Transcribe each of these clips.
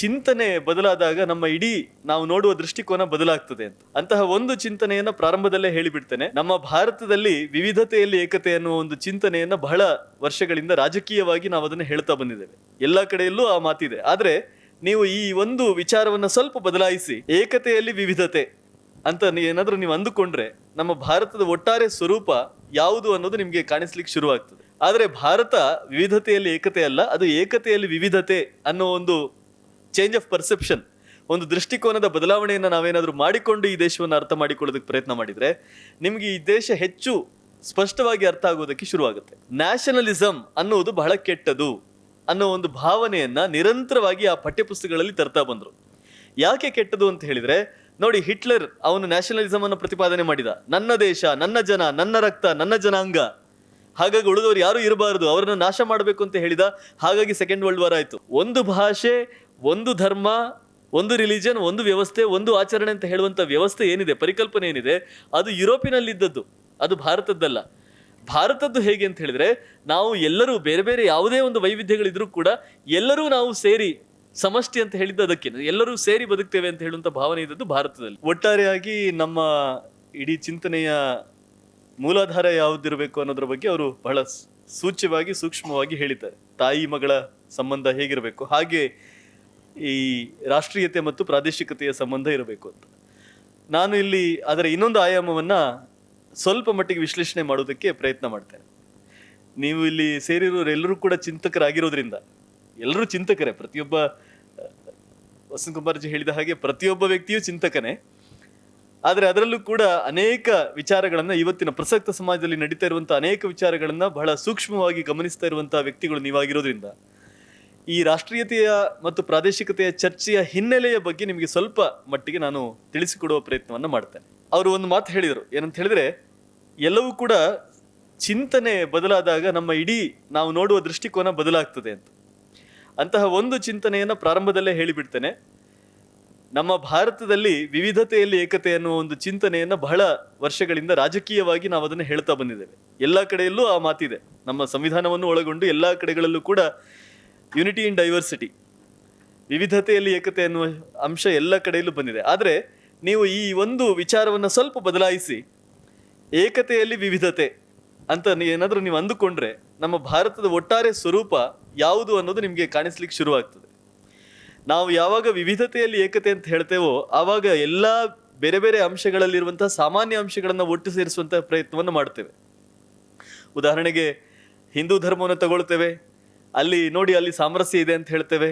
ಚಿಂತನೆ ಬದಲಾದಾಗ ನಮ್ಮ ಇಡೀ ನಾವು ನೋಡುವ ದೃಷ್ಟಿಕೋನ ಬದಲಾಗ್ತದೆ ಅಂತ. ಅಂತಹ ಒಂದು ಚಿಂತನೆಯನ್ನ ಪ್ರಾರಂಭದಲ್ಲೇ ಹೇಳಿಬಿಡ್ತೇನೆ. ನಮ್ಮ ಭಾರತದಲ್ಲಿ ವಿವಿಧತೆಯಲ್ಲಿ ಏಕತೆ ಅನ್ನುವ ಒಂದು ಚಿಂತನೆಯನ್ನ ಬಹಳ ವರ್ಷಗಳಿಂದ ರಾಜಕೀಯವಾಗಿ ನಾವು ಅದನ್ನು ಹೇಳ್ತಾ ಬಂದಿದ್ದೇವೆ. ಎಲ್ಲ ಕಡೆಯಲ್ಲೂ ಆ ಮಾತಿದೆ. ಆದ್ರೆ ನೀವು ಈ ಒಂದು ವಿಚಾರವನ್ನ ಸ್ವಲ್ಪ ಬದಲಾಯಿಸಿ, ಏಕತೆಯಲ್ಲಿ ವಿವಿಧತೆ ಅಂತ ಏನಾದ್ರೂ ನೀವು ಅಂದುಕೊಂಡ್ರೆ ನಮ್ಮ ಭಾರತದ ಒಟ್ಟಾರೆ ಸ್ವರೂಪ ಯಾವುದು ಅನ್ನೋದು ನಿಮಗೆ ಕಾಣಿಸ್ಲಿಕ್ಕೆ ಶುರುವಾಗ್ತದೆ. ಆದರೆ ಭಾರತ ವಿವಿಧತೆಯಲ್ಲಿ ಏಕತೆ ಅಲ್ಲ, ಅದು ಏಕತೆಯಲ್ಲಿ ವಿವಿಧತೆ ಅನ್ನೋ ಒಂದು ಚೇಂಜ್ ಆಫ್ ಪರ್ಸೆಪ್ಷನ್ ಒಂದು ದೃಷ್ಟಿಕೋನದ ಬದಲಾವಣೆಯನ್ನು ನಾವೇನಾದರೂ ಮಾಡಿಕೊಂಡು ಈ ದೇಶವನ್ನು ಅರ್ಥ ಮಾಡಿಕೊಳ್ಳೋದಕ್ಕೆ ಪ್ರಯತ್ನ ಮಾಡಿದರೆ, ನಿಮಗೆ ಈ ದೇಶ ಹೆಚ್ಚು ಸ್ಪಷ್ಟವಾಗಿ ಅರ್ಥ ಆಗೋದಕ್ಕೆ ಶುರುವಾಗುತ್ತೆ. ನ್ಯಾಷನಲಿಸಮ್ ಅನ್ನುವುದು ಬಹಳ ಕೆಟ್ಟದು ಅನ್ನೋ ಒಂದು ಭಾವನೆಯನ್ನು ನಿರಂತರವಾಗಿ ಆ ಪಠ್ಯಪುಸ್ತಕಗಳಲ್ಲಿ ತರ್ತಾ ಬಂದರು. ಯಾಕೆ ಕೆಟ್ಟದು ಅಂತ ಹೇಳಿದರೆ, ನೋಡಿ ಹಿಟ್ಲರ್ ಅವನು ನ್ಯಾಷನಲಿಸಮ್ ಅನ್ನು ಪ್ರತಿಪಾದನೆ ಮಾಡಿದ. ನನ್ನ ದೇಶ, ನನ್ನ ಜನ, ನನ್ನ ರಕ್ತ, ನನ್ನ ಜನಾಂಗ. ಹಾಗಾಗಿ ಉಳಿದವರು ಯಾರು ಇರಬಾರದು, ಅವರನ್ನು ನಾಶ ಮಾಡಬೇಕು ಅಂತ ಹೇಳಿದ. ಹಾಗಾಗಿ ಸೆಕೆಂಡ್ ವರ್ಲ್ಡ್ ವಾರ್ ಆಯಿತು. ಒಂದು ಭಾಷೆ ಒಂದು ಧರ್ಮ, ಒಂದು ರಿಲಿಜನ್ ಒಂದು ವ್ಯವಸ್ಥೆ, ಒಂದು ಆಚರಣೆ ಅಂತ ಹೇಳುವಂಥ ವ್ಯವಸ್ಥೆ ಏನಿದೆ, ಪರಿಕಲ್ಪನೆ ಏನಿದೆ, ಅದು ಯುರೋಪಿನಲ್ಲಿದ್ದದ್ದು, ಅದು ಭಾರತದ್ದಲ್ಲ. ಭಾರತದ್ದು ಹೇಗೆ ಅಂತ ಹೇಳಿದ್ರೆ, ನಾವು ಎಲ್ಲರೂ ಬೇರೆ ಬೇರೆ ಯಾವುದೇ ಒಂದು ವೈವಿಧ್ಯಗಳಿದ್ರೂ ಕೂಡ ಎಲ್ಲರೂ ನಾವು ಸೇರಿ ಸಮಷ್ಟಿ ಅಂತ ಹೇಳಿದ್ದು ಅದಕ್ಕೆ, ಎಲ್ಲರೂ ಸೇರಿ ಬದುಕ್ತೇವೆ ಅಂತ ಹೇಳುವಂಥ ಭಾವನೆ ಇದ್ದದ್ದು ಭಾರತದಲ್ಲಿ. ಒಟ್ಟಾರೆಯಾಗಿ ನಮ್ಮ ಇಡೀ ಚಿಂತನೆಯ ಮೂಲಾಧಾರ ಯಾವುದಿರಬೇಕು ಅನ್ನೋದ್ರ ಬಗ್ಗೆ ಅವರು ಬಹಳ ಸೂಚ್ಯವಾಗಿ, ಸೂಕ್ಷ್ಮವಾಗಿ ಹೇಳಿದ್ದಾರೆ. ತಾಯಿ ಮಗಳ ಸಂಬಂಧ ಹೇಗಿರಬೇಕು? ಹಾಗೆ ಈ ರಾಷ್ಟ್ರೀಯತೆ ಮತ್ತು ಪ್ರಾದೇಶಿಕತೆಯ ಸಂಬಂಧ ಇರಬೇಕು ಅಂತ. ನಾನು ಇಲ್ಲಿ ಅದರ ಇನ್ನೊಂದು ಆಯಾಮವನ್ನ ಸ್ವಲ್ಪ ಮಟ್ಟಿಗೆ ವಿಶ್ಲೇಷಣೆ ಮಾಡೋದಕ್ಕೆ ಪ್ರಯತ್ನ ಮಾಡ್ತೇನೆ. ನೀವು ಇಲ್ಲಿ ಸೇರಿರೋರೆಲ್ಲರೂ ಕೂಡ ಚಿಂತಕರಾಗಿರೋದ್ರಿಂದ, ಎಲ್ಲರೂ ಚಿಂತಕರೇ, ಪ್ರತಿಯೊಬ್ಬ ವಸಂತ ಕುಮಾರ್ಜಿ ಹೇಳಿದ ಹಾಗೆ ಪ್ರತಿಯೊಬ್ಬ ವ್ಯಕ್ತಿಯೂ ಚಿಂತಕನೇ. ಆದರೆ ಅದರಲ್ಲೂ ಕೂಡ ಅನೇಕ ವಿಚಾರಗಳನ್ನು ಇವತ್ತಿನ ಪ್ರಸಕ್ತ ಸಮಾಜದಲ್ಲಿ ನಡೀತಾ ಇರುವಂಥ ಅನೇಕ ವಿಚಾರಗಳನ್ನು ಬಹಳ ಸೂಕ್ಷ್ಮವಾಗಿ ಗಮನಿಸ್ತಾ ಇರುವಂಥ ವ್ಯಕ್ತಿಗಳು ನೀವಾಗಿರೋದ್ರಿಂದ ಈ ರಾಷ್ಟ್ರೀಯತೆಯ ಮತ್ತು ಪ್ರಾದೇಶಿಕತೆಯ ಚರ್ಚೆಯ ಹಿನ್ನೆಲೆಯ ಬಗ್ಗೆ ನಿಮಗೆ ಸ್ವಲ್ಪ ಮಟ್ಟಿಗೆ ನಾನು ತಿಳಿಸಿಕೊಡುವ ಪ್ರಯತ್ನವನ್ನು ಮಾಡ್ತೇನೆ. ಅವರು ಒಂದು ಮಾತು ಹೇಳಿದರು. ಏನಂತ ಹೇಳಿದ್ರೆ, ಎಲ್ಲವೂ ಕೂಡ ಚಿಂತನೆ ಬದಲಾದಾಗ ನಮ್ಮ ಇಡೀ ನಾವು ನೋಡುವ ದೃಷ್ಟಿಕೋನ ಬದಲಾಗ್ತದೆ ಅಂತ. ಅಂತಹ ಒಂದು ಚಿಂತನೆಯನ್ನು ಪ್ರಾರಂಭದಲ್ಲೇ ಹೇಳಿಬಿಡ್ತೇನೆ. ನಮ್ಮ ಭಾರತದಲ್ಲಿ ವಿವಿಧತೆಯಲ್ಲಿ ಏಕತೆ ಅನ್ನುವ ಒಂದು ಚಿಂತನೆಯನ್ನು ಬಹಳ ವರ್ಷಗಳಿಂದ ರಾಜಕೀಯವಾಗಿ ನಾವು ಅದನ್ನು ಹೇಳ್ತಾ ಬಂದಿದ್ದೇವೆ. ಎಲ್ಲ ಕಡೆಯಲ್ಲೂ ಆ ಮಾತಿದೆ. ನಮ್ಮ ಸಂವಿಧಾನವನ್ನು ಒಳಗೊಂಡು ಎಲ್ಲ ಕಡೆಗಳಲ್ಲೂ ಕೂಡ ಯುನಿಟಿ ಇನ್ ಡೈವರ್ಸಿಟಿ ವಿವಿಧತೆಯಲ್ಲಿ ಏಕತೆ ಅನ್ನುವ ಅಂಶ ಎಲ್ಲ ಕಡೆಯಲ್ಲೂ ಬಂದಿದೆ. ಆದರೆ ನೀವು ಈ ಒಂದು ವಿಚಾರವನ್ನು ಸ್ವಲ್ಪ ಬದಲಾಯಿಸಿ, ಏಕತೆಯಲ್ಲಿ ವಿವಿಧತೆ ಅಂತ ಏನಾದ್ರೂ ನೀವು ಅಂದುಕೊಂಡ್ರೆ ನಮ್ಮ ಭಾರತದ ಒಟ್ಟಾರೆ ಸ್ವರೂಪ ಯಾವುದು ಅನ್ನೋದು ನಿಮಗೆ ಕಾಣಿಸ್ಲಿಕ್ಕೆ ಶುರುವಾಗ್ತದೆ. ನಾವು ಯಾವಾಗ ವಿವಿಧತೆಯಲ್ಲಿ ಏಕತೆ ಅಂತ ಹೇಳ್ತೇವೋ, ಆವಾಗ ಎಲ್ಲ ಬೇರೆ ಬೇರೆ ಅಂಶಗಳಲ್ಲಿರುವಂತಹ ಸಾಮಾನ್ಯ ಅಂಶಗಳನ್ನು ಒಟ್ಟು ಸೇರಿಸುವಂತಹ ಪ್ರಯತ್ನವನ್ನು ಮಾಡ್ತೇವೆ. ಉದಾಹರಣೆಗೆ ಹಿಂದೂ ಧರ್ಮವನ್ನು ತಗೊಳ್ತೇವೆ ಅಲ್ಲಿ ನೋಡಿ ಅಲ್ಲಿ ಸಾಮರಸ್ಯ ಇದೆ ಅಂತ ಹೇಳ್ತೇವೆ.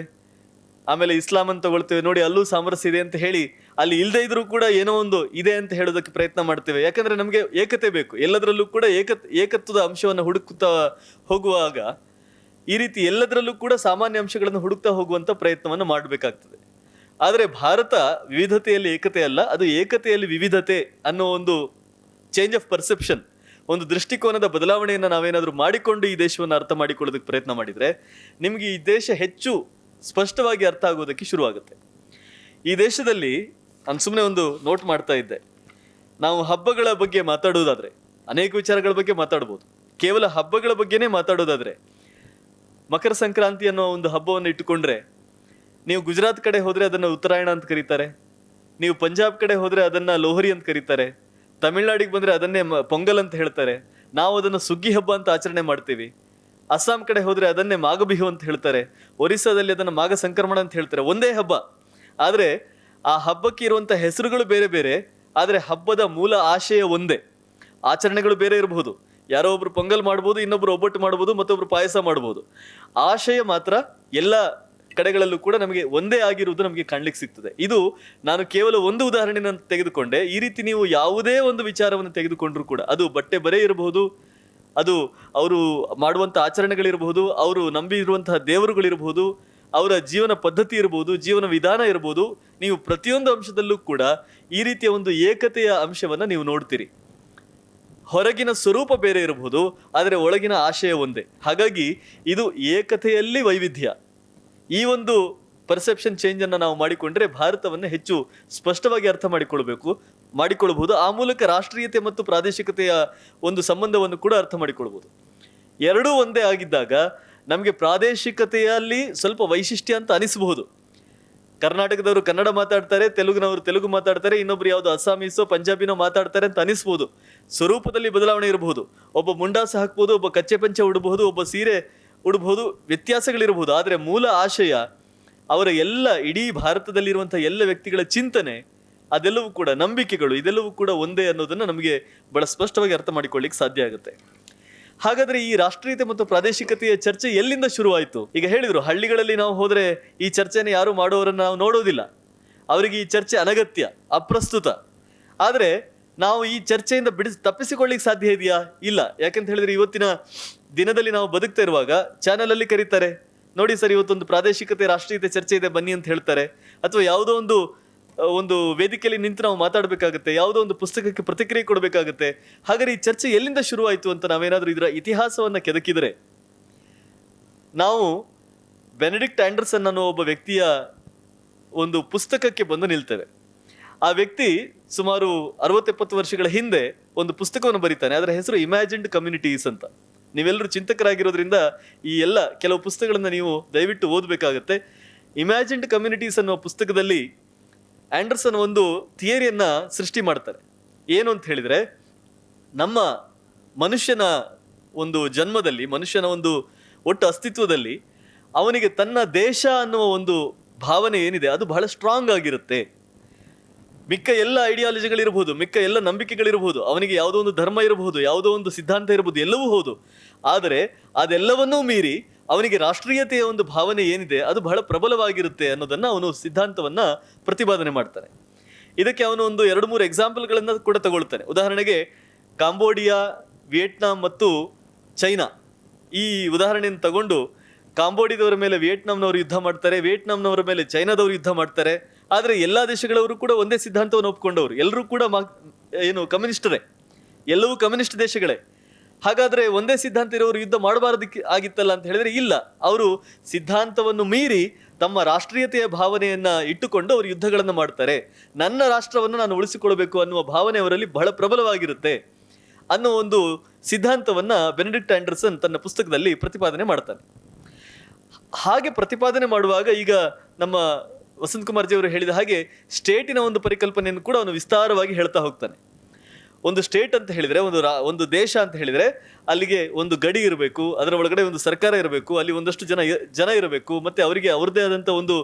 ಆಮೇಲೆ ಇಸ್ಲಾಂ ಅಂತ ತಗೊಳ್ತೇವೆ. ನೋಡಿ ಅಲ್ಲೂ ಸಾಮರಸ್ಯ ಇದೆ ಅಂತ ಹೇಳಿ ಅಲ್ಲಿ ಇಲ್ಲದೆ ಇದ್ರೂ ಕೂಡ ಏನೋ ಒಂದು ಇದೆ ಅಂತ ಹೇಳೋದಕ್ಕೆ ಪ್ರಯತ್ನ ಮಾಡ್ತೇವೆ. ಯಾಕಂದ್ರೆ ನಮಗೆ ಏಕತೆ ಬೇಕು. ಎಲ್ಲದರಲ್ಲೂ ಕೂಡ ಏಕ ಏಕತ್ವದ ಅಂಶವನ್ನು ಹುಡುಕುತ್ತಾ ಹೋಗುವಾಗ ಈ ರೀತಿ ಎಲ್ಲದರಲ್ಲೂ ಕೂಡ ಸಾಮಾನ್ಯ ಅಂಶಗಳನ್ನು ಹುಡುಕ್ತಾ ಹೋಗುವಂಥ ಪ್ರಯತ್ನವನ್ನು ಮಾಡಬೇಕಾಗ್ತದೆ. ಆದರೆ ಭಾರತ ವಿವಿಧತೆಯಲ್ಲಿ ಏಕತೆ ಅಲ್ಲ, ಅದು ಏಕತೆಯಲ್ಲಿ ವಿವಿಧತೆ ಅನ್ನೋ ಒಂದು ಚೇಂಜ್ ಆಫ್ ಪರ್ಸೆಪ್ಷನ್ ಒಂದು ದೃಷ್ಟಿಕೋನದ ಬದಲಾವಣೆಯನ್ನು ನಾವೇನಾದರೂ ಮಾಡಿಕೊಂಡು ಈ ದೇಶವನ್ನು ಅರ್ಥ ಮಾಡಿಕೊಳ್ಳೋದಕ್ಕೆ ಪ್ರಯತ್ನ ಮಾಡಿದ್ರೆ ನಿಮಗೆ ಈ ದೇಶ ಹೆಚ್ಚು ಸ್ಪಷ್ಟವಾಗಿ ಅರ್ಥ ಆಗೋದಕ್ಕೆ ಶುರುವಾಗುತ್ತೆ. ಈ ದೇಶದಲ್ಲಿ ನಾನು ಸುಮ್ಮನೆ ಒಂದು ನೋಟ್ ಮಾಡ್ತಾ ಇದ್ದೆ. ನಾವು ಹಬ್ಬಗಳ ಬಗ್ಗೆ ಮಾತಾಡೋದಾದರೆ, ಅನೇಕ ವಿಚಾರಗಳ ಬಗ್ಗೆ ಮಾತಾಡ್ಬೋದು. ಕೇವಲ ಹಬ್ಬಗಳ ಬಗ್ಗೆನೇ ಮಾತಾಡೋದಾದ್ರೆ, ಮಕರ ಸಂಕ್ರಾಂತಿ ಅನ್ನೋ ಒಂದು ಹಬ್ಬವನ್ನು ಇಟ್ಟುಕೊಂಡ್ರೆ ನೀವು ಗುಜರಾತ್ ಕಡೆ ಹೋದರೆ ಅದನ್ನ ಉತ್ತರಾಯಣ ಅಂತ ಕರೀತಾರೆ, ನೀವು ಪಂಜಾಬ್ ಕಡೆ ಹೋದರೆ ಅದನ್ನ ಲೋಹರಿ ಅಂತ ಕರೀತಾರೆ ತಮಿಳ್ನಾಡಿಗೆ ಬಂದರೆ ಅದನ್ನೇ ಪೊಂಗಲ್ ಅಂತ ಹೇಳ್ತಾರೆ. ನಾವು ಅದನ್ನು ಸುಗ್ಗಿ ಹಬ್ಬ ಅಂತ ಆಚರಣೆ ಮಾಡ್ತೀವಿ. ಅಸ್ಸಾಂ ಕಡೆ ಹೋದರೆ ಅದನ್ನೇ ಮಾಘಬಿಹು ಅಂತ ಹೇಳ್ತಾರೆ. ಒರಿಸ್ಸಾದಲ್ಲಿ ಅದನ್ನು ಮಾಘ ಸಂಕ್ರಮಣ ಅಂತ ಹೇಳ್ತಾರೆ. ಒಂದೇ ಹಬ್ಬ. ಆದರೆ ಆ ಹಬ್ಬಕ್ಕೆ ಇರುವಂಥ ಹೆಸರುಗಳು ಬೇರೆ ಬೇರೆ, ಆದರೆ ಹಬ್ಬದ ಮೂಲ ಆಶಯ ಒಂದೇ. ಆಚರಣೆಗಳು ಬೇರೆ ಇರಬಹುದು. ಯಾರೋ ಒಬ್ರು ಪೊಂಗಲ್ ಮಾಡ್ಬೋದು, ಇನ್ನೊಬ್ರು ಒಬ್ಬಟ್ಟು ಮಾಡ್ಬೋದು, ಮತ್ತೊಬ್ರು ಪಾಯಸ ಮಾಡ್ಬೋದು. ಆಶಯ ಮಾತ್ರ ಎಲ್ಲ ಕಡೆಗಳಲ್ಲೂ ಕೂಡ ನಮಗೆ ಒಂದೇ ಆಗಿರುವುದು ನಮಗೆ ಕಾಣ್ಲಿಕ್ಕೆ ಸಿಗ್ತದೆ. ಇದು ನಾನು ಕೇವಲ ಒಂದು ಉದಾಹರಣೆನ ತೆಗೆದುಕೊಂಡೆ. ಈ ರೀತಿ ನೀವು ಯಾವುದೇ ಒಂದು ವಿಚಾರವನ್ನು ತೆಗೆದುಕೊಂಡರೂ ಕೂಡ ಅದು ಬಟ್ಟೆ ಬರೆ ಇರಬಹುದು, ಅದು ಅವರು ಮಾಡುವಂಥ ಆಚರಣೆಗಳಿರಬಹುದು, ಅವರು ನಂಬಿರುವಂತಹ ದೇವರುಗಳಿರಬಹುದು, ಅವರ ಜೀವನ ಪದ್ಧತಿ ಇರಬಹುದು, ಜೀವನ ವಿಧಾನ ಇರಬಹುದು, ನೀವು ಪ್ರತಿಯೊಂದು ಅಂಶದಲ್ಲೂ ಕೂಡ ಈ ರೀತಿಯ ಒಂದು ಏಕತೆಯ ಅಂಶವನ್ನು ನೀವು ನೋಡ್ತೀರಿ. ಹೊರಗಿನ ಸ್ವರೂಪ ಬೇರೆ ಇರಬಹುದು, ಆದರೆ ಒಳಗಿನ ಆಶಯ ಒಂದೇ. ಹಾಗಾಗಿ ಇದು ಏಕತೆಯಲ್ಲಿ ವೈವಿಧ್ಯ. ಈ ಒಂದು ಪರ್ಸೆಪ್ಷನ್ ಚೇಂಜ್ ಅನ್ನು ನಾವು ಮಾಡಿಕೊಂಡ್ರೆ ಭಾರತವನ್ನು ಹೆಚ್ಚು ಸ್ಪಷ್ಟವಾಗಿ ಅರ್ಥ ಮಾಡಿಕೊಳ್ಬೇಕು ಮಾಡಿಕೊಳ್ಳಬಹುದು ಆ ಮೂಲಕ ರಾಷ್ಟ್ರೀಯತೆ ಮತ್ತು ಪ್ರಾದೇಶಿಕತೆಯ ಒಂದು ಸಂಬಂಧವನ್ನು ಕೂಡ ಅರ್ಥ ಮಾಡಿಕೊಳ್ಬೋದು ಎರಡೂ ಒಂದೇ ಆಗಿದ್ದಾಗ ನಮಗೆ ಪ್ರಾದೇಶಿಕತೆಯಲ್ಲಿ ಸ್ವಲ್ಪ ವೈಶಿಷ್ಟ್ಯ ಅಂತ ಅನಿಸಬಹುದು. ಕರ್ನಾಟಕದವರು ಕನ್ನಡ ಮಾತಾಡ್ತಾರೆ, ತೆಲುಗಿನವರು ತೆಲುಗು ಮಾತಾಡ್ತಾರೆ, ಇನ್ನೊಬ್ರು ಯಾವುದು ಅಸ್ಸಾಮೀಸೋ ಪಂಜಾಬಿನೋ ಮಾತಾಡ್ತಾರೆ ಅಂತ ಅನಿಸ್ಬೋದು ಸ್ವರೂಪದಲ್ಲಿ ಬದಲಾವಣೆ ಇರಬಹುದು. ಒಬ್ಬ ಮುಂಡಾಸ ಹಾಕ್ಬೋದು, ಒಬ್ಬ ಕಚ್ಚೆ ಪಂಚೆ ಉಡಬಹುದು, ಒಬ್ಬ ಸೀರೆ ಉಡಬಹುದು, ವ್ಯತ್ಯಾಸಗಳಿರಬಹುದು, ಆದರೆ ಮೂಲ ಆಶಯ ಅವರ ಎಲ್ಲ ಇಡೀ ಭಾರತದಲ್ಲಿರುವಂತಹ ಎಲ್ಲ ವ್ಯಕ್ತಿಗಳ ಚಿಂತನೆ, ಅದೆಲ್ಲವೂ ಕೂಡ ನಂಬಿಕೆಗಳು, ಇದೆಲ್ಲವೂ ಕೂಡ ಒಂದೇ ಅನ್ನೋದನ್ನ ನಮಗೆ ಬಹಳ ಸ್ಪಷ್ಟವಾಗಿ ಅರ್ಥ ಮಾಡಿಕೊಳ್ಳಿಕ್ಕೆ ಸಾಧ್ಯ ಆಗುತ್ತೆ. ಹಾಗಾದ್ರೆ ಈ ರಾಷ್ಟ್ರೀಯತೆ ಮತ್ತು ಪ್ರಾದೇಶಿಕತೆಯ ಚರ್ಚೆ ಎಲ್ಲಿಂದ ಶುರುವಾಯಿತು? ಈಗ ಹೇಳಿದರು, ಹಳ್ಳಿಗಳಲ್ಲಿ ನಾವು ಹೋದರೆ ಈ ಚರ್ಚೆನ ಯಾರು ಮಾಡೋರನ್ನ ನಾವು ನೋಡೋದಿಲ್ಲ. ಅವರಿಗೆ ಈ ಚರ್ಚೆ ಅನಗತ್ಯ, ಅಪ್ರಸ್ತುತ. ಆದರೆ ನಾವು ಈ ಚರ್ಚೆಯಿಂದ ಬಿಡಿಸಿ, ತಪ್ಪಿಸಿಕೊಳ್ಳಿಕ್ಕೆ ಸಾಧ್ಯ ಇದೆಯಾ? ಇಲ್ಲ. ಯಾಕಂತ ಹೇಳಿದ್ರೆ ಇವತ್ತಿನ ದಿನದಲ್ಲಿ ನಾವು ಬದುಕ್ತಾ ಇರುವಾಗ ಚಾನಲ್ ಅಲ್ಲಿ ಕರೀತಾರೆ. ನೋಡಿ ಸರ್, ಇವತ್ತೊಂದು ಪ್ರಾದೇಶಿಕತೆ, ರಾಷ್ಟ್ರೀಯತೆ ಚರ್ಚೆ ಇದೆ, ಬನ್ನಿ ಅಂತ ಹೇಳ್ತಾರೆ. ಅಥವಾ ಯಾವುದೋ ಒಂದು ಒಂದು ವೇದಿಕೆಯಲ್ಲಿ ನಿಂತು ನಾವು ಮಾತಾಡಬೇಕಾಗುತ್ತೆ, ಯಾವುದೋ ಒಂದು ಪುಸ್ತಕಕ್ಕೆ ಪ್ರತಿಕ್ರಿಯೆ ಕೊಡಬೇಕಾಗುತ್ತೆ. ಹಾಗಾದ್ರೆ ಈ ಚರ್ಚೆ ಎಲ್ಲಿಂದ ಶುರುವಾಯಿತು ಅಂತ ನಾವೇನಾದ್ರೂ ಇದರ ಇತಿಹಾಸವನ್ನ ಕೆದಕಿದರೆ? ನಾವು ಬೆನೆಡಿಕ್ಟ್ ಆಂಡರ್ಸನ್ ಅನ್ನೋ ಒಬ್ಬ ವ್ಯಕ್ತಿಯ ಒಂದು ಪುಸ್ತಕಕ್ಕೆ ಬಂದು ನಿಲ್ತೇವೆ. ಆ ವ್ಯಕ್ತಿ ಸುಮಾರು ಅರವತ್ತೆಪ್ಪತ್ತು ವರ್ಷಗಳ ಹಿಂದೆ ಒಂದು ಪುಸ್ತಕವನ್ನು ಬರೀತಾನೆ. ಅದರ ಹೆಸರು ಇಮ್ಯಾಜಿನ್ಡ್ ಕಮ್ಯುನಿಟೀಸ್ ಅಂತ. ನೀವೆಲ್ಲರೂ ಚಿಂತಕರಾಗಿರೋದ್ರಿಂದ ಈ ಎಲ್ಲ ಕೆಲವು ಪುಸ್ತಕಗಳನ್ನು ನೀವು ದಯವಿಟ್ಟು ಓದಬೇಕಾಗತ್ತೆ. ಇಮ್ಯಾಜಿನ್ಡ್ ಕಮ್ಯುನಿಟೀಸ್ ಅನ್ನೋ ಪುಸ್ತಕದಲ್ಲಿ ಆ್ಯಂಡರ್ಸನ್ ಒಂದು ಥಿಯರಿಯನ್ನು ಸೃಷ್ಟಿ ಮಾಡ್ತಾರೆ. ಏನು ಅಂತ ಹೇಳಿದರೆ, ನಮ್ಮ ಮನುಷ್ಯನ ಒಂದು ಜನ್ಮದಲ್ಲಿ, ಮನುಷ್ಯನ ಒಂದು ಒಟ್ಟು ಅಸ್ತಿತ್ವದಲ್ಲಿ ಅವನಿಗೆ ತನ್ನ ದೇಶ ಅನ್ನುವ ಒಂದು ಭಾವನೆ ಏನಿದೆ, ಅದು ಬಹಳ ಸ್ಟ್ರಾಂಗ್ ಆಗಿರುತ್ತೆ. ಮಿಕ್ಕ ಎಲ್ಲ ಐಡಿಯಾಲಜಿಗಳಿರಬಹುದು ಮಿಕ್ಕ ಎಲ್ಲ ನಂಬಿಕೆಗಳಿರಬಹುದು ಅವನಿಗೆ ಯಾವುದೋ ಒಂದು ಧರ್ಮ ಇರಬಹುದು ಯಾವುದೋ ಒಂದು ಸಿದ್ಧಾಂತ ಇರಬಹುದು ಎಲ್ಲವೂ ಹೌದು. ಆದರೆ ಅದೆಲ್ಲವನ್ನೂ ಮೀರಿ ಅವನಿಗೆ ರಾಷ್ಟ್ರೀಯತೆಯ ಒಂದು ಭಾವನೆ ಏನಿದೆ, ಅದು ಬಹಳ ಪ್ರಬಲವಾಗಿರುತ್ತೆ ಅನ್ನೋದನ್ನು ಅವನು ಸಿದ್ಧಾಂತವನ್ನು ಪ್ರತಿಪಾದನೆ ಮಾಡ್ತಾನೆ. ಇದಕ್ಕೆ ಅವನು ಒಂದು ಎರಡು ಮೂರು ಎಕ್ಸಾಂಪಲ್ಗಳನ್ನು ಕೂಡ ತಗೊಳ್ತಾನೆ. ಉದಾಹರಣೆಗೆ ಕಾಂಬೋಡಿಯಾ, ವಿಯೆಟ್ನಾಂ ಮತ್ತು ಚೈನಾ. ಈ ಉದಾಹರಣೆಯನ್ನು ತಗೊಂಡು ಕಾಂಬೋಡಿಯಾದವರ ಮೇಲೆ ವಿಯೆಟ್ನಾಂನವರು ಯುದ್ಧ ಮಾಡ್ತಾರೆ, ವಿಯೆಟ್ನಾಂನವರ ಮೇಲೆ ಚೈನಾದವರು ಯುದ್ಧ ಮಾಡ್ತಾರೆ. ಆದರೆ ಎಲ್ಲ ದೇಶಗಳವರು ಕೂಡ ಒಂದೇ ಸಿದ್ಧಾಂತವನ್ನು ಒಪ್ಕೊಂಡವರು. ಎಲ್ಲರೂ ಕೂಡ ಮಾ- ಏನು ಕಮ್ಯುನಿಸ್ಟರೇ. ಎಲ್ಲವೂ ಕಮ್ಯುನಿಸ್ಟ್ ದೇಶಗಳೇ. ಹಾಗಾದರೆ ಒಂದೇ ಸಿದ್ಧಾಂತ ಇರೋರು ಯುದ್ಧ ಮಾಡಬಾರದಕ್ಕೆ ಆಗಿತ್ತಲ್ಲ ಅಂತ ಹೇಳಿದರೆ ಇಲ್ಲ. ಅವರು ಸಿದ್ಧಾಂತವನ್ನು ಮೀರಿ ತಮ್ಮ ರಾಷ್ಟ್ರೀಯತೆಯ ಭಾವನೆಯನ್ನು ಇಟ್ಟುಕೊಂಡು ಅವರು ಯುದ್ಧಗಳನ್ನು ಮಾಡ್ತಾರೆ. ನನ್ನ ರಾಷ್ಟ್ರವನ್ನು ನಾನು ಉಳಿಸಿಕೊಳ್ಬೇಕು ಅನ್ನುವ ಭಾವನೆ ಅವರಲ್ಲಿ ಬಹಳ ಪ್ರಬಲವಾಗಿರುತ್ತೆ ಅನ್ನೋ ಒಂದು ಸಿದ್ಧಾಂತವನ್ನು ಬೆನೆಡಿಕ್ಟ್ ಆ್ಯಂಡರ್ಸನ್ ತನ್ನ ಪುಸ್ತಕದಲ್ಲಿ ಪ್ರತಿಪಾದನೆ ಮಾಡ್ತಾನೆ. ಹಾಗೆ ಪ್ರತಿಪಾದನೆ ಮಾಡುವಾಗ ಈಗ ನಮ್ಮ ವಸಂತ್ ಕುಮಾರ್ ಜಿ ಅವರು ಹೇಳಿದ ಹಾಗೆ ಸ್ಟೇಟಿನ ಒಂದು ಪರಿಕಲ್ಪನೆಯನ್ನು ಕೂಡ ಅವನು ವಿಸ್ತಾರವಾಗಿ ಹೇಳ್ತಾ ಹೋಗ್ತಾನೆ. ಒಂದು ಸ್ಟೇಟ್ ಅಂತ ಹೇಳಿದರೆ, ಒಂದು ರಾ, ಒಂದು ದೇಶ ಅಂತ ಹೇಳಿದರೆ, ಅಲ್ಲಿಗೆ ಒಂದು ಗಡಿ ಇರಬೇಕು, ಅದರ ಒಳಗಡೆ ಒಂದು ಸರ್ಕಾರ ಇರಬೇಕು, ಅಲ್ಲಿ ಒಂದಷ್ಟು ಜನ ಜನ ಇರಬೇಕು, ಮತ್ತು ಅವರಿಗೆ ಅವ್ರದ್ದೇ ಆದಂಥ ಒಂದು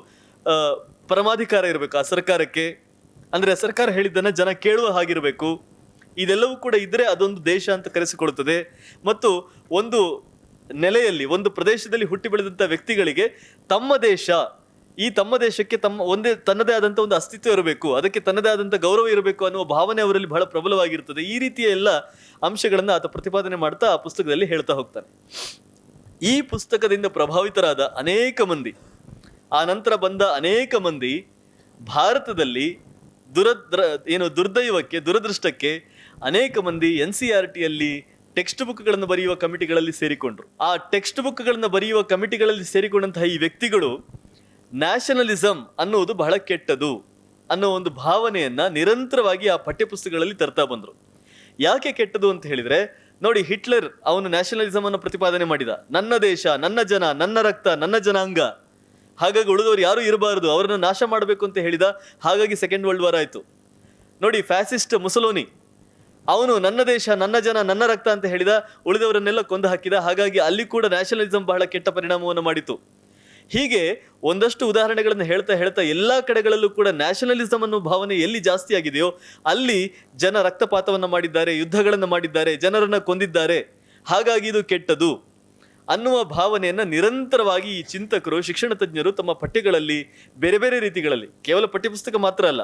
ಪರಮಾಧಿಕಾರ ಇರಬೇಕು ಆ ಸರ್ಕಾರಕ್ಕೆ. ಅಂದರೆ ಸರ್ಕಾರ ಹೇಳಿದ್ದನ್ನು ಜನ ಕೇಳುವ ಹಾಗಿರಬೇಕು. ಇದೆಲ್ಲವೂ ಕೂಡ ಇದ್ದರೆ ಅದೊಂದು ದೇಶ ಅಂತ ಕರೆಸಿಕೊಳ್ಳುತ್ತದೆ ಮತ್ತು ಒಂದು ನೆಲೆಯಲ್ಲಿ, ಒಂದು ಪ್ರದೇಶದಲ್ಲಿ ಹುಟ್ಟಿ ಬೆಳೆದಂಥ ವ್ಯಕ್ತಿಗಳಿಗೆ ತಮ್ಮ ದೇಶ ಈ ತಮ್ಮ ದೇಶಕ್ಕೆ ತಮ್ಮ ಒಂದೇ, ತನ್ನದೇ ಆದಂತ ಒಂದು ಅಸ್ತಿತ್ವ ಇರಬೇಕು, ಅದಕ್ಕೆ ತನ್ನದೇ ಆದಂತ ಗೌರವ ಇರಬೇಕು ಅನ್ನುವ ಭಾವನೆ ಅವರಲ್ಲಿ ಬಹಳ ಪ್ರಬಲವಾಗಿರ್ತದೆ ಈ ರೀತಿಯ ಎಲ್ಲ ಅಂಶಗಳನ್ನು ಆತ ಪ್ರತಿಪಾದನೆ ಮಾಡ್ತಾ ಆ ಪುಸ್ತಕದಲ್ಲಿ ಹೇಳ್ತಾ ಹೋಗ್ತಾನೆ. ಈ ಪುಸ್ತಕದಿಂದ ಪ್ರಭಾವಿತರಾದ ಅನೇಕ ಮಂದಿ, ಆ ನಂತರ ಬಂದ ಅನೇಕ ಮಂದಿ ಭಾರತದಲ್ಲಿ ದುರದ್ರ, ಏನು ದುರ್ದೈವಕ್ಕೆ, ದುರದೃಷ್ಟಕ್ಕೆ ಅನೇಕ ಮಂದಿ ಎನ್ ಸಿ ಆರ್ ಟಿಯಲ್ಲಿ ಟೆಕ್ಸ್ಟ್ ಬುಕ್ಗಳನ್ನು ಬರೆಯುವ ಕಮಿಟಿಗಳಲ್ಲಿ ಸೇರಿಕೊಂಡ್ರು. ಆ ಟೆಕ್ಸ್ಟ್ ಬುಕ್ಗಳನ್ನು ಬರೆಯುವ ಕಮಿಟಿಗಳಲ್ಲಿ ಸೇರಿಕೊಂಡಂತಹ ಈ ವ್ಯಕ್ತಿಗಳು ನ್ಯಾಷನಲಿಸಂ ಅನ್ನುವುದು ಬಹಳ ಕೆಟ್ಟದು ಅನ್ನೋ ಒಂದು ಭಾವನೆಯನ್ನ ನಿರಂತರವಾಗಿ ಆ ಪಠ್ಯಪುಸ್ತಕಗಳಲ್ಲಿ ತರ್ತಾ ಬಂದರು. ಯಾಕೆ ಕೆಟ್ಟದು ಅಂತ ಹೇಳಿದ್ರೆ, ನೋಡಿ ಹಿಟ್ಲರ್ ಅವನು ನ್ಯಾಷನಲಿಸಂ ಅನ್ನು ಪ್ರತಿಪಾದನೆ ಮಾಡಿದ. ನನ್ನ ದೇಶ, ನನ್ನ ಜನ, ನನ್ನ ರಕ್ತ, ನನ್ನ ಜನಾಂಗ. ಹಾಗಾಗಿ ಉಳಿದವರು ಯಾರೂ ಇರಬಾರದು, ಅವರನ್ನು ನಾಶ ಮಾಡಬೇಕು ಅಂತ ಹೇಳಿದ, ಹಾಗಾಗಿ ಸೆಕೆಂಡ್ ವರ್ಲ್ಡ್ ವಾರ್ ಆಯಿತು. ನೋಡಿ ಫ್ಯಾಸಿಸ್ಟ್ ಮುಸಲೋನಿ, ಅವನು ನನ್ನ ದೇಶ, ನನ್ನ ಜನ, ನನ್ನ ರಕ್ತ ಅಂತ ಹೇಳಿದ, ಉಳಿದವರನ್ನೆಲ್ಲ ಕೊಂದು ಹಾಕಿದ, ಹಾಗಾಗಿ ಅಲ್ಲಿ ಕೂಡ ನ್ಯಾಷನಲಿಸಂ ಬಹಳ ಕೆಟ್ಟ ಪರಿಣಾಮವನ್ನು ಮಾಡಿತು ಹೀಗೆ ಒಂದಷ್ಟು ಉದಾಹರಣೆಗಳನ್ನು ಹೇಳ್ತಾ ಹೇಳ್ತಾ ಎಲ್ಲ ಕಡೆಗಳಲ್ಲೂ ಕೂಡ ನ್ಯಾಷನಲಿಸಮ್ ಅನ್ನೋ ಭಾವನೆ ಎಲ್ಲಿ ಜಾಸ್ತಿ ಆಗಿದೆಯೋ ಅಲ್ಲಿ ಜನ ರಕ್ತಪಾತವನ್ನು ಮಾಡಿದ್ದಾರೆ, ಯುದ್ಧಗಳನ್ನು ಮಾಡಿದ್ದಾರೆ, ಜನರನ್ನು ಕೊಂದಿದ್ದಾರೆ. ಹಾಗಾಗಿ ಇದು ಕೆಟ್ಟದು. ಅನ್ನುವ ಭಾವನೆಯನ್ನು ನಿರಂತರವಾಗಿ ಈ ಚಿಂತಕರು, ಶಿಕ್ಷಣ ತಜ್ಞರು ತಮ್ಮ ಪಠ್ಯಗಳಲ್ಲಿ, ಬೇರೆ ಬೇರೆ ರೀತಿಗಳಲ್ಲಿ, ಕೇವಲ ಪಠ್ಯಪುಸ್ತಕ ಮಾತ್ರ ಅಲ್ಲ,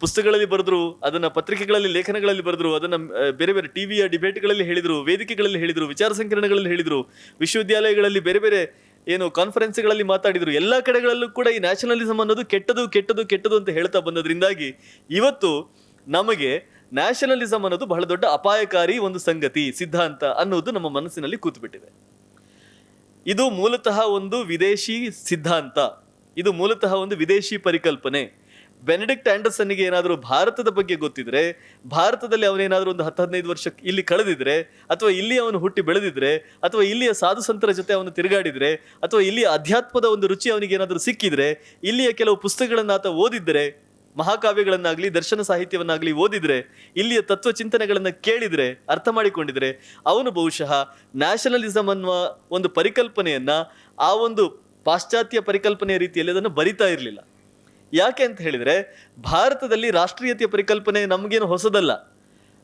ಪುಸ್ತಕಗಳಲ್ಲಿ ಬರೆದ್ರು, ಅದನ್ನು ಪತ್ರಿಕೆಗಳಲ್ಲಿ, ಲೇಖನಗಳಲ್ಲಿ ಬರೆದ್ರು, ಅದನ್ನು ಬೇರೆ ಬೇರೆ ಟಿ ವಿಯ ಡಿಬೇಟ್ಗಳಲ್ಲಿ ಹೇಳಿದರು, ವೇದಿಕೆಗಳಲ್ಲಿ ಹೇಳಿದರು, ವಿಚಾರ ಸಂಕಿರಣಗಳಲ್ಲಿ ಹೇಳಿದರು, ವಿಶ್ವವಿದ್ಯಾಲಯಗಳಲ್ಲಿ ಬೇರೆ ಬೇರೆ ಏನು ಕಾನ್ಫರೆನ್ಸ್ಗಳಲ್ಲಿ ಮಾತಾಡಿದ್ರು, ಎಲ್ಲ ಕಡೆಗಳಲ್ಲೂ ಕೂಡ ಈ ನ್ಯಾಷನಲಿಸಂ ಅನ್ನೋದು ಕೆಟ್ಟದು ಕೆಟ್ಟದು ಕೆಟ್ಟದು ಅಂತ ಹೇಳ್ತಾ ಬಂದದ್ರಿಂದಾಗಿ ಇವತ್ತು ನಮಗೆ ನ್ಯಾಷನಲಿಸಂ ಅನ್ನೋದು ಬಹಳ ದೊಡ್ಡ ಅಪಾಯಕಾರಿ ಒಂದು ಸಂಗತಿ, ಸಿದ್ಧಾಂತ ಅನ್ನೋದು ನಮ್ಮ ಮನಸ್ಸಿನಲ್ಲಿ ಕೂತ್ಬಿಟ್ಟಿದೆ. ಇದು ಮೂಲತಃ ಒಂದು ವಿದೇಶಿ ಸಿದ್ಧಾಂತ. ಇದು ಮೂಲತಃ ಒಂದು ವಿದೇಶಿ ಪರಿಕಲ್ಪನೆ. ಬೆನೆಡಿಕ್ಟ್ ಆಂಡರ್ಸನ್ಗೆ ಏನಾದರೂ ಭಾರತದ ಬಗ್ಗೆ ಗೊತ್ತಿದ್ರೆ, ಭಾರತದಲ್ಲಿ ಅವನೇನಾದರೂ ಒಂದು ಹತ್ತು ಹದಿನೈದು ವರ್ಷ ಇಲ್ಲಿ ಕಳೆದಿದ್ರೆ, ಅಥವಾ ಇಲ್ಲಿ ಅವನು ಹುಟ್ಟಿ ಬೆಳೆದಿದ್ರೆ, ಅಥವಾ ಇಲ್ಲಿಯ ಸಾಧು ಸಂತರ ಜೊತೆ ಅವನು ತಿರುಗಾಡಿದ್ರೆ, ಅಥವಾ ಇಲ್ಲಿಯ ಅಧ್ಯಾತ್ಮದ ಒಂದು ರುಚಿ ಅವನಿಗೆ ಏನಾದರೂ ಸಿಕ್ಕಿದ್ರೆ, ಇಲ್ಲಿಯ ಕೆಲವು ಪುಸ್ತಕಗಳನ್ನು ಆತ ಓದಿದ್ರೆ, ಮಹಾಕಾವ್ಯಗಳನ್ನಾಗಲಿ, ದರ್ಶನ ಸಾಹಿತ್ಯವನ್ನಾಗಲಿ ಓದಿದ್ರೆ, ಇಲ್ಲಿಯ ತತ್ವ ಚಿಂತನೆಗಳನ್ನು ಕೇಳಿದ್ರೆ, ಅರ್ಥ ಮಾಡಿಕೊಂಡಿದ್ರೆ, ಅವನು ಬಹುಶಃ ನ್ಯಾಷನಲಿಸಮ್ ಅನ್ನುವ ಒಂದು ಪರಿಕಲ್ಪನೆಯನ್ನು, ಆ ಒಂದು ಪಾಶ್ಚಾತ್ಯ ಪರಿಕಲ್ಪನೆಯ ರೀತಿಯಲ್ಲಿ ಅದನ್ನು ಬರಿತಾ ಇರಲಿಲ್ಲ. ಯಾಕೆ ಅಂತ ಹೇಳಿದರೆ, ಭಾರತದಲ್ಲಿ ರಾಷ್ಟ್ರೀಯತೆಯ ಪರಿಕಲ್ಪನೆ ನಮಗೇನು ಹೊಸದಲ್ಲ.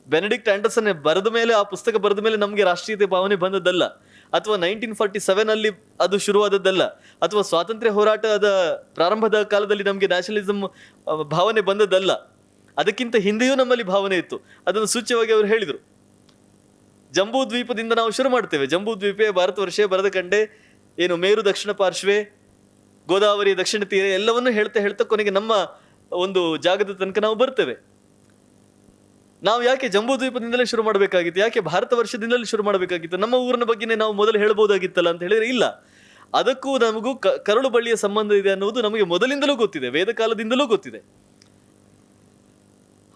ಬೆನೆಡಿಕ್ಟ್ ಆ್ಯಂಡರ್ಸನ್ ಬರೆದ ಮೇಲೆ, ಆ ಪುಸ್ತಕ ಬರೆದ ಮೇಲೆ ನಮಗೆ ರಾಷ್ಟ್ರೀಯತೆ ಭಾವನೆ ಬಂದದ್ದಲ್ಲ. ಅಥವಾ ನೈನ್ಟೀನ್ ಫಾರ್ಟಿ ಸೆವೆನಲ್ಲಿ ಅದು ಶುರುವಾದದ್ದಲ್ಲ. ಅಥವಾ ಸ್ವಾತಂತ್ರ್ಯ ಹೋರಾಟದ ಪ್ರಾರಂಭದ ಕಾಲದಲ್ಲಿ ನಮಗೆ ನ್ಯಾಷನಲಿಸಮ್ ಭಾವನೆ ಬಂದದ್ದಲ್ಲ. ಅದಕ್ಕಿಂತ ಹಿಂದೆಯೂ ನಮ್ಮಲ್ಲಿ ಭಾವನೆ ಇತ್ತು. ಅದನ್ನು ಸೂಚ್ಯವಾಗಿ ಅವರು ಹೇಳಿದರು. ಜಂಬೂ ದ್ವೀಪದಿಂದ ನಾವು ಶುರು ಮಾಡ್ತೇವೆ. ಜಂಬೂ ದ್ವೀಪೇ ಭಾರತ ವರ್ಷೇ ಬರದ ಕಂಡೆ, ಏನು ಮೇರು ದಕ್ಷಿಣ ಪಾರ್ಶ್ವೆ ಗೋದಾವರಿ, ದಕ್ಷಿಣ ತೀರ ಎಲ್ಲವನ್ನೂ ಹೇಳ್ತಾ ಹೇಳ್ತಾ ಕೊನೆಗೆ ನಮ್ಮ ಒಂದು ಜಾಗದ ತನಕ ನಾವು ಬರ್ತೇವೆ. ನಾವು ಯಾಕೆ ಜಂಬೂ ದ್ವೀಪದಿಂದಲೇ ಶುರು ಮಾಡಬೇಕಾಗಿತ್ತು? ಯಾಕೆ ಭಾರತ ವರ್ಷದಿಂದಲೇ ಶುರು ಮಾಡಬೇಕಾಗಿತ್ತು? ನಮ್ಮ ಊರಿನ ಬಗ್ಗೆನೇ ನಾವು ಮೊದಲು ಹೇಳ್ಬೋದಾಗಿತ್ತಲ್ಲ ಅಂತ ಹೇಳಿದ್ರೆ ಇಲ್ಲ. ಅದಕ್ಕೂ ನಮಗೂ ಕರುಳು ಬಳ್ಳಿಯ ಸಂಬಂಧ ಇದೆ ಅನ್ನುವುದು ನಮಗೆ ಮೊದಲಿಂದಲೂ ಗೊತ್ತಿದೆ ವೇದ ಕಾಲದಿಂದಲೂ ಗೊತ್ತಿದೆ.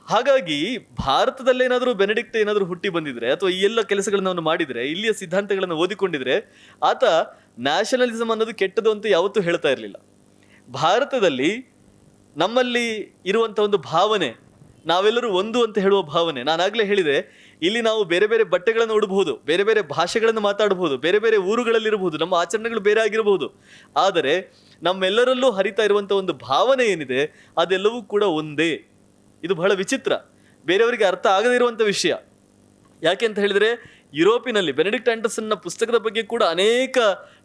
ಹಾಗಾಗಿ ಭಾರತದಲ್ಲಿ ಏನಾದರೂ ಬೆನೆಡಿಕ್ಟ್ ಏನಾದರೂ ಹುಟ್ಟಿ ಬಂದಿದ್ರೆ ಅಥವಾ ಈ ಎಲ್ಲ ಕೆಲಸಗಳನ್ನು ಅವನು ಮಾಡಿದ್ರೆ, ಇಲ್ಲಿಯ ಸಿದ್ಧಾಂತಗಳನ್ನು ಓದಿಕೊಂಡಿದ್ರೆ, ಆತ ನ್ಯಾಷನಲಿಸಮ್ ಅನ್ನೋದು ಕೆಟ್ಟದು ಅಂತ ಯಾವತ್ತೂ ಹೇಳ್ತಾ ಇರಲಿಲ್ಲ. ಭಾರತದಲ್ಲಿ ನಮ್ಮಲ್ಲಿ ಇರುವಂಥ ಒಂದು ಭಾವನೆ, ನಾವೆಲ್ಲರೂ ಒಂದು ಅಂತ ಹೇಳುವ ಭಾವನೆ, ನಾನಾಗಲೇ ಹೇಳಿದೆ, ಇಲ್ಲಿ ನಾವು ಬೇರೆ ಬೇರೆ ಬಟ್ಟೆಗಳನ್ನು ಉಡಬಹುದು, ಬೇರೆ ಬೇರೆ ಭಾಷೆಗಳನ್ನು ಮಾತಾಡಬಹುದು, ಬೇರೆ ಬೇರೆ ಊರುಗಳಲ್ಲಿರಬಹುದು ನಮ್ಮ ಆಚರಣೆಗಳು ಬೇರೆ ಆಗಿರಬಹುದು. ಆದರೆ ನಮ್ಮೆಲ್ಲರಲ್ಲೂ ಹರಿತಾ ಇರುವಂಥ ಒಂದು ಭಾವನೆ ಏನಿದೆ, ಅದೆಲ್ಲವೂ ಕೂಡ ಒಂದೇ. ಇದು ಬಹಳ ವಿಚಿತ್ರ. ಬೇರೆಯವರಿಗೆ ಅರ್ಥ ಆಗದಿರುವಂಥ ವಿಷಯ. ಯಾಕೆ ಅಂತ ಹೇಳಿದರೆ, ಯುರೋಪಿನಲ್ಲಿ ಬೆನೆಡಿಕ್ಟ್ ಆಂಡರ್ಸನ್ನ ಪುಸ್ತಕದ ಬಗ್ಗೆ ಕೂಡ ಅನೇಕ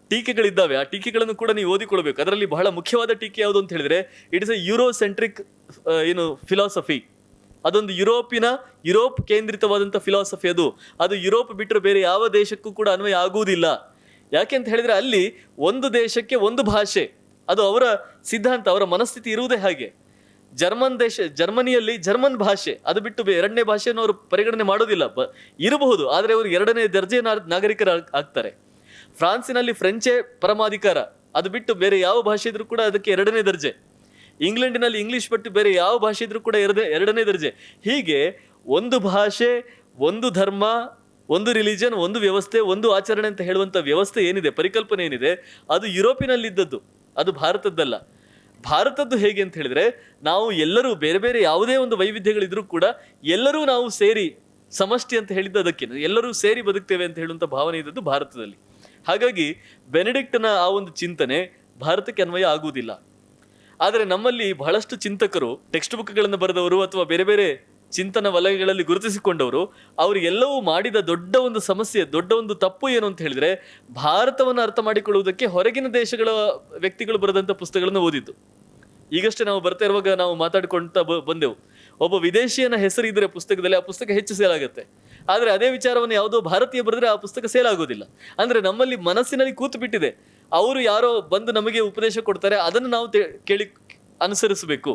ಟೀಕೆಗಳಿದ್ದಾವೆ. ಆ ಟೀಕೆಗಳನ್ನು ಕೂಡ ನೀವು ಓದಿಕೊಳ್ಬೇಕು ಅದರಲ್ಲಿ ಬಹಳ ಮುಖ್ಯವಾದ ಟೀಕೆ ಯಾವುದು ಅಂತ ಹೇಳಿದರೆ ಇಟ್ ಇಸ್ ಎ ಯುರೋಸೆಂಟ್ರಿಕ್ ಏನು ಫಿಲಾಸಫಿ ಅದೊಂದು ಯುರೋಪಿನ ಯುರೋಪ್ ಕೇಂದ್ರಿತವಾದಂಥ ಫಿಲಾಸಫಿ ಅದು. ಅದು ಯುರೋಪ್ ಬಿಟ್ಟರೆ ಬೇರೆ ಯಾವ ದೇಶಕ್ಕೂ ಕೂಡ ಅನ್ವಯ ಆಗುವುದಿಲ್ಲ. ಯಾಕೆ ಅಂತ ಹೇಳಿದರೆ ಅಲ್ಲಿ ಒಂದು ದೇಶಕ್ಕೆ ಒಂದು ಭಾಷೆ. ಅದು ಅವರ ಸಿದ್ಧಾಂತ, ಅವರ ಮನಸ್ಥಿತಿ ಇರುವುದೇ ಹಾಗೆ. ಜರ್ಮನ್ ದೇಶ, ಜರ್ಮನಿಯಲ್ಲಿ ಜರ್ಮನ್ ಭಾಷೆ, ಅದು ಬಿಟ್ಟು ಎರಡನೇ ಭಾಷೆಯನ್ನು ಅವರು ಪರಿಗಣನೆ ಮಾಡೋದಿಲ್ಲ. ಇರಬಹುದು, ಆದರೆ ಅವರು ಎರಡನೇ ದರ್ಜೆಯ ನಾಗರಿಕರ ಆಗ್ತಾರೆ. ಫ್ರಾನ್ಸಿನಲ್ಲಿ ಫ್ರೆಂಚೇ ಪರಮಾಧಿಕಾರ, ಅದು ಬಿಟ್ಟು ಬೇರೆ ಯಾವ ಭಾಷೆ ಇದ್ರೂ ಕೂಡ ಅದಕ್ಕೆ ಎರಡನೇ ದರ್ಜೆ. ಇಂಗ್ಲೆಂಡಿನಲ್ಲಿ ಇಂಗ್ಲಿಷ್ ಬಿಟ್ಟು ಬೇರೆ ಯಾವ ಭಾಷೆ ಇದ್ರೂ ಕೂಡ ಎರಡನೇ ಎರಡನೇ ದರ್ಜೆ. ಹೀಗೆ ಒಂದು ಭಾಷೆ, ಒಂದು ಧರ್ಮ, ಒಂದು ರಿಲಿಜನ್, ಒಂದು ವ್ಯವಸ್ಥೆ, ಒಂದು ಆಚರಣೆ ಅಂತ ಹೇಳುವಂಥ ವ್ಯವಸ್ಥೆ ಏನಿದೆ, ಪರಿಕಲ್ಪನೆ ಏನಿದೆ, ಅದು ಯುರೋಪಿನಲ್ಲಿದ್ದದ್ದು, ಅದು ಭಾರತದ್ದಲ್ಲ. ಭಾರತದ್ದು ಹೇಗೆ ಅಂತ ಹೇಳಿದ್ರೆ, ನಾವು ಎಲ್ಲರೂ ಬೇರೆ ಬೇರೆ ಯಾವುದೇ ಒಂದು ವೈವಿಧ್ಯಗಳಿದ್ರೂ ಕೂಡ ಎಲ್ಲರೂ ನಾವು ಸೇರಿ ಸಮಷ್ಟಿ ಅಂತ ಹೇಳಿದ್ದು ಅದಕ್ಕೆ. ಎಲ್ಲರೂ ಸೇರಿ ಬದುಕ್ತೇವೆ ಅಂತ ಹೇಳುವಂಥ ಭಾವನೆ ಇದ್ದದ್ದು ಭಾರತದಲ್ಲಿ. ಹಾಗಾಗಿ ಬೆನೆಡಿಕ್ಟನ ಆ ಒಂದು ಚಿಂತನೆ ಭಾರತಕ್ಕೆ ಅನ್ವಯ ಆಗುವುದಿಲ್ಲ. ಆದರೆ ನಮ್ಮಲ್ಲಿ ಬಹಳಷ್ಟು ಚಿಂತಕರು, ಟೆಕ್ಸ್ಟ್ ಬುಕ್ಗಳನ್ನು ಬರೆದವರು ಅಥವಾ ಬೇರೆ ಬೇರೆ ಚಿಂತನ ವಲಯಗಳಲ್ಲಿ ಗುರುತಿಸಿಕೊಂಡವರು ಅವರಿಗೆಲ್ಲವೂ ಮಾಡಿದ ದೊಡ್ಡ ಒಂದು ಸಮಸ್ಯೆ, ದೊಡ್ಡ ಒಂದು ತಪ್ಪು ಏನು ಅಂತ ಹೇಳಿದ್ರೆ, ಭಾರತವನ್ನು ಅರ್ಥ ಮಾಡಿಕೊಳ್ಳುವುದಕ್ಕೆ ಹೊರಗಿನ ದೇಶಗಳ ವ್ಯಕ್ತಿಗಳು ಬರೆದಂಥ ಪುಸ್ತಕಗಳನ್ನು ಓದಿದ್ದು. ಈಗಷ್ಟೇ ನಾವು ಬರ್ತಾ ಇರುವಾಗ ನಾವು ಮಾತಾಡ್ಕೊಳ್ತಾ ಬಂದೆವು. ಒಬ್ಬ ವಿದೇಶಿಯನ ಹೆಸರು ಇದ್ರೆ ಪುಸ್ತಕದಲ್ಲಿ ಆ ಪುಸ್ತಕ ಹೆಚ್ಚು ಸೇಲ್ ಆಗುತ್ತೆ. ಆದರೆ ಅದೇ ವಿಚಾರವನ್ನು ಯಾವುದೋ ಭಾರತೀಯ ಬರೆದ್ರೆ ಆ ಪುಸ್ತಕ ಸೇಲ್ ಆಗೋದಿಲ್ಲ. ಅಂದರೆ ನಮ್ಮಲ್ಲಿ ಮನಸ್ಸಿನಲ್ಲಿ ಕೂತು ಬಿಟ್ಟಿದೆ ಅವರು ಯಾರೋ ಬಂದು ನಮಗೆ ಉಪದೇಶ ಕೊಡ್ತಾರೆ, ಅದನ್ನು ನಾವು ಕೇಳಿ, ಅನುಸರಿಸಬೇಕು.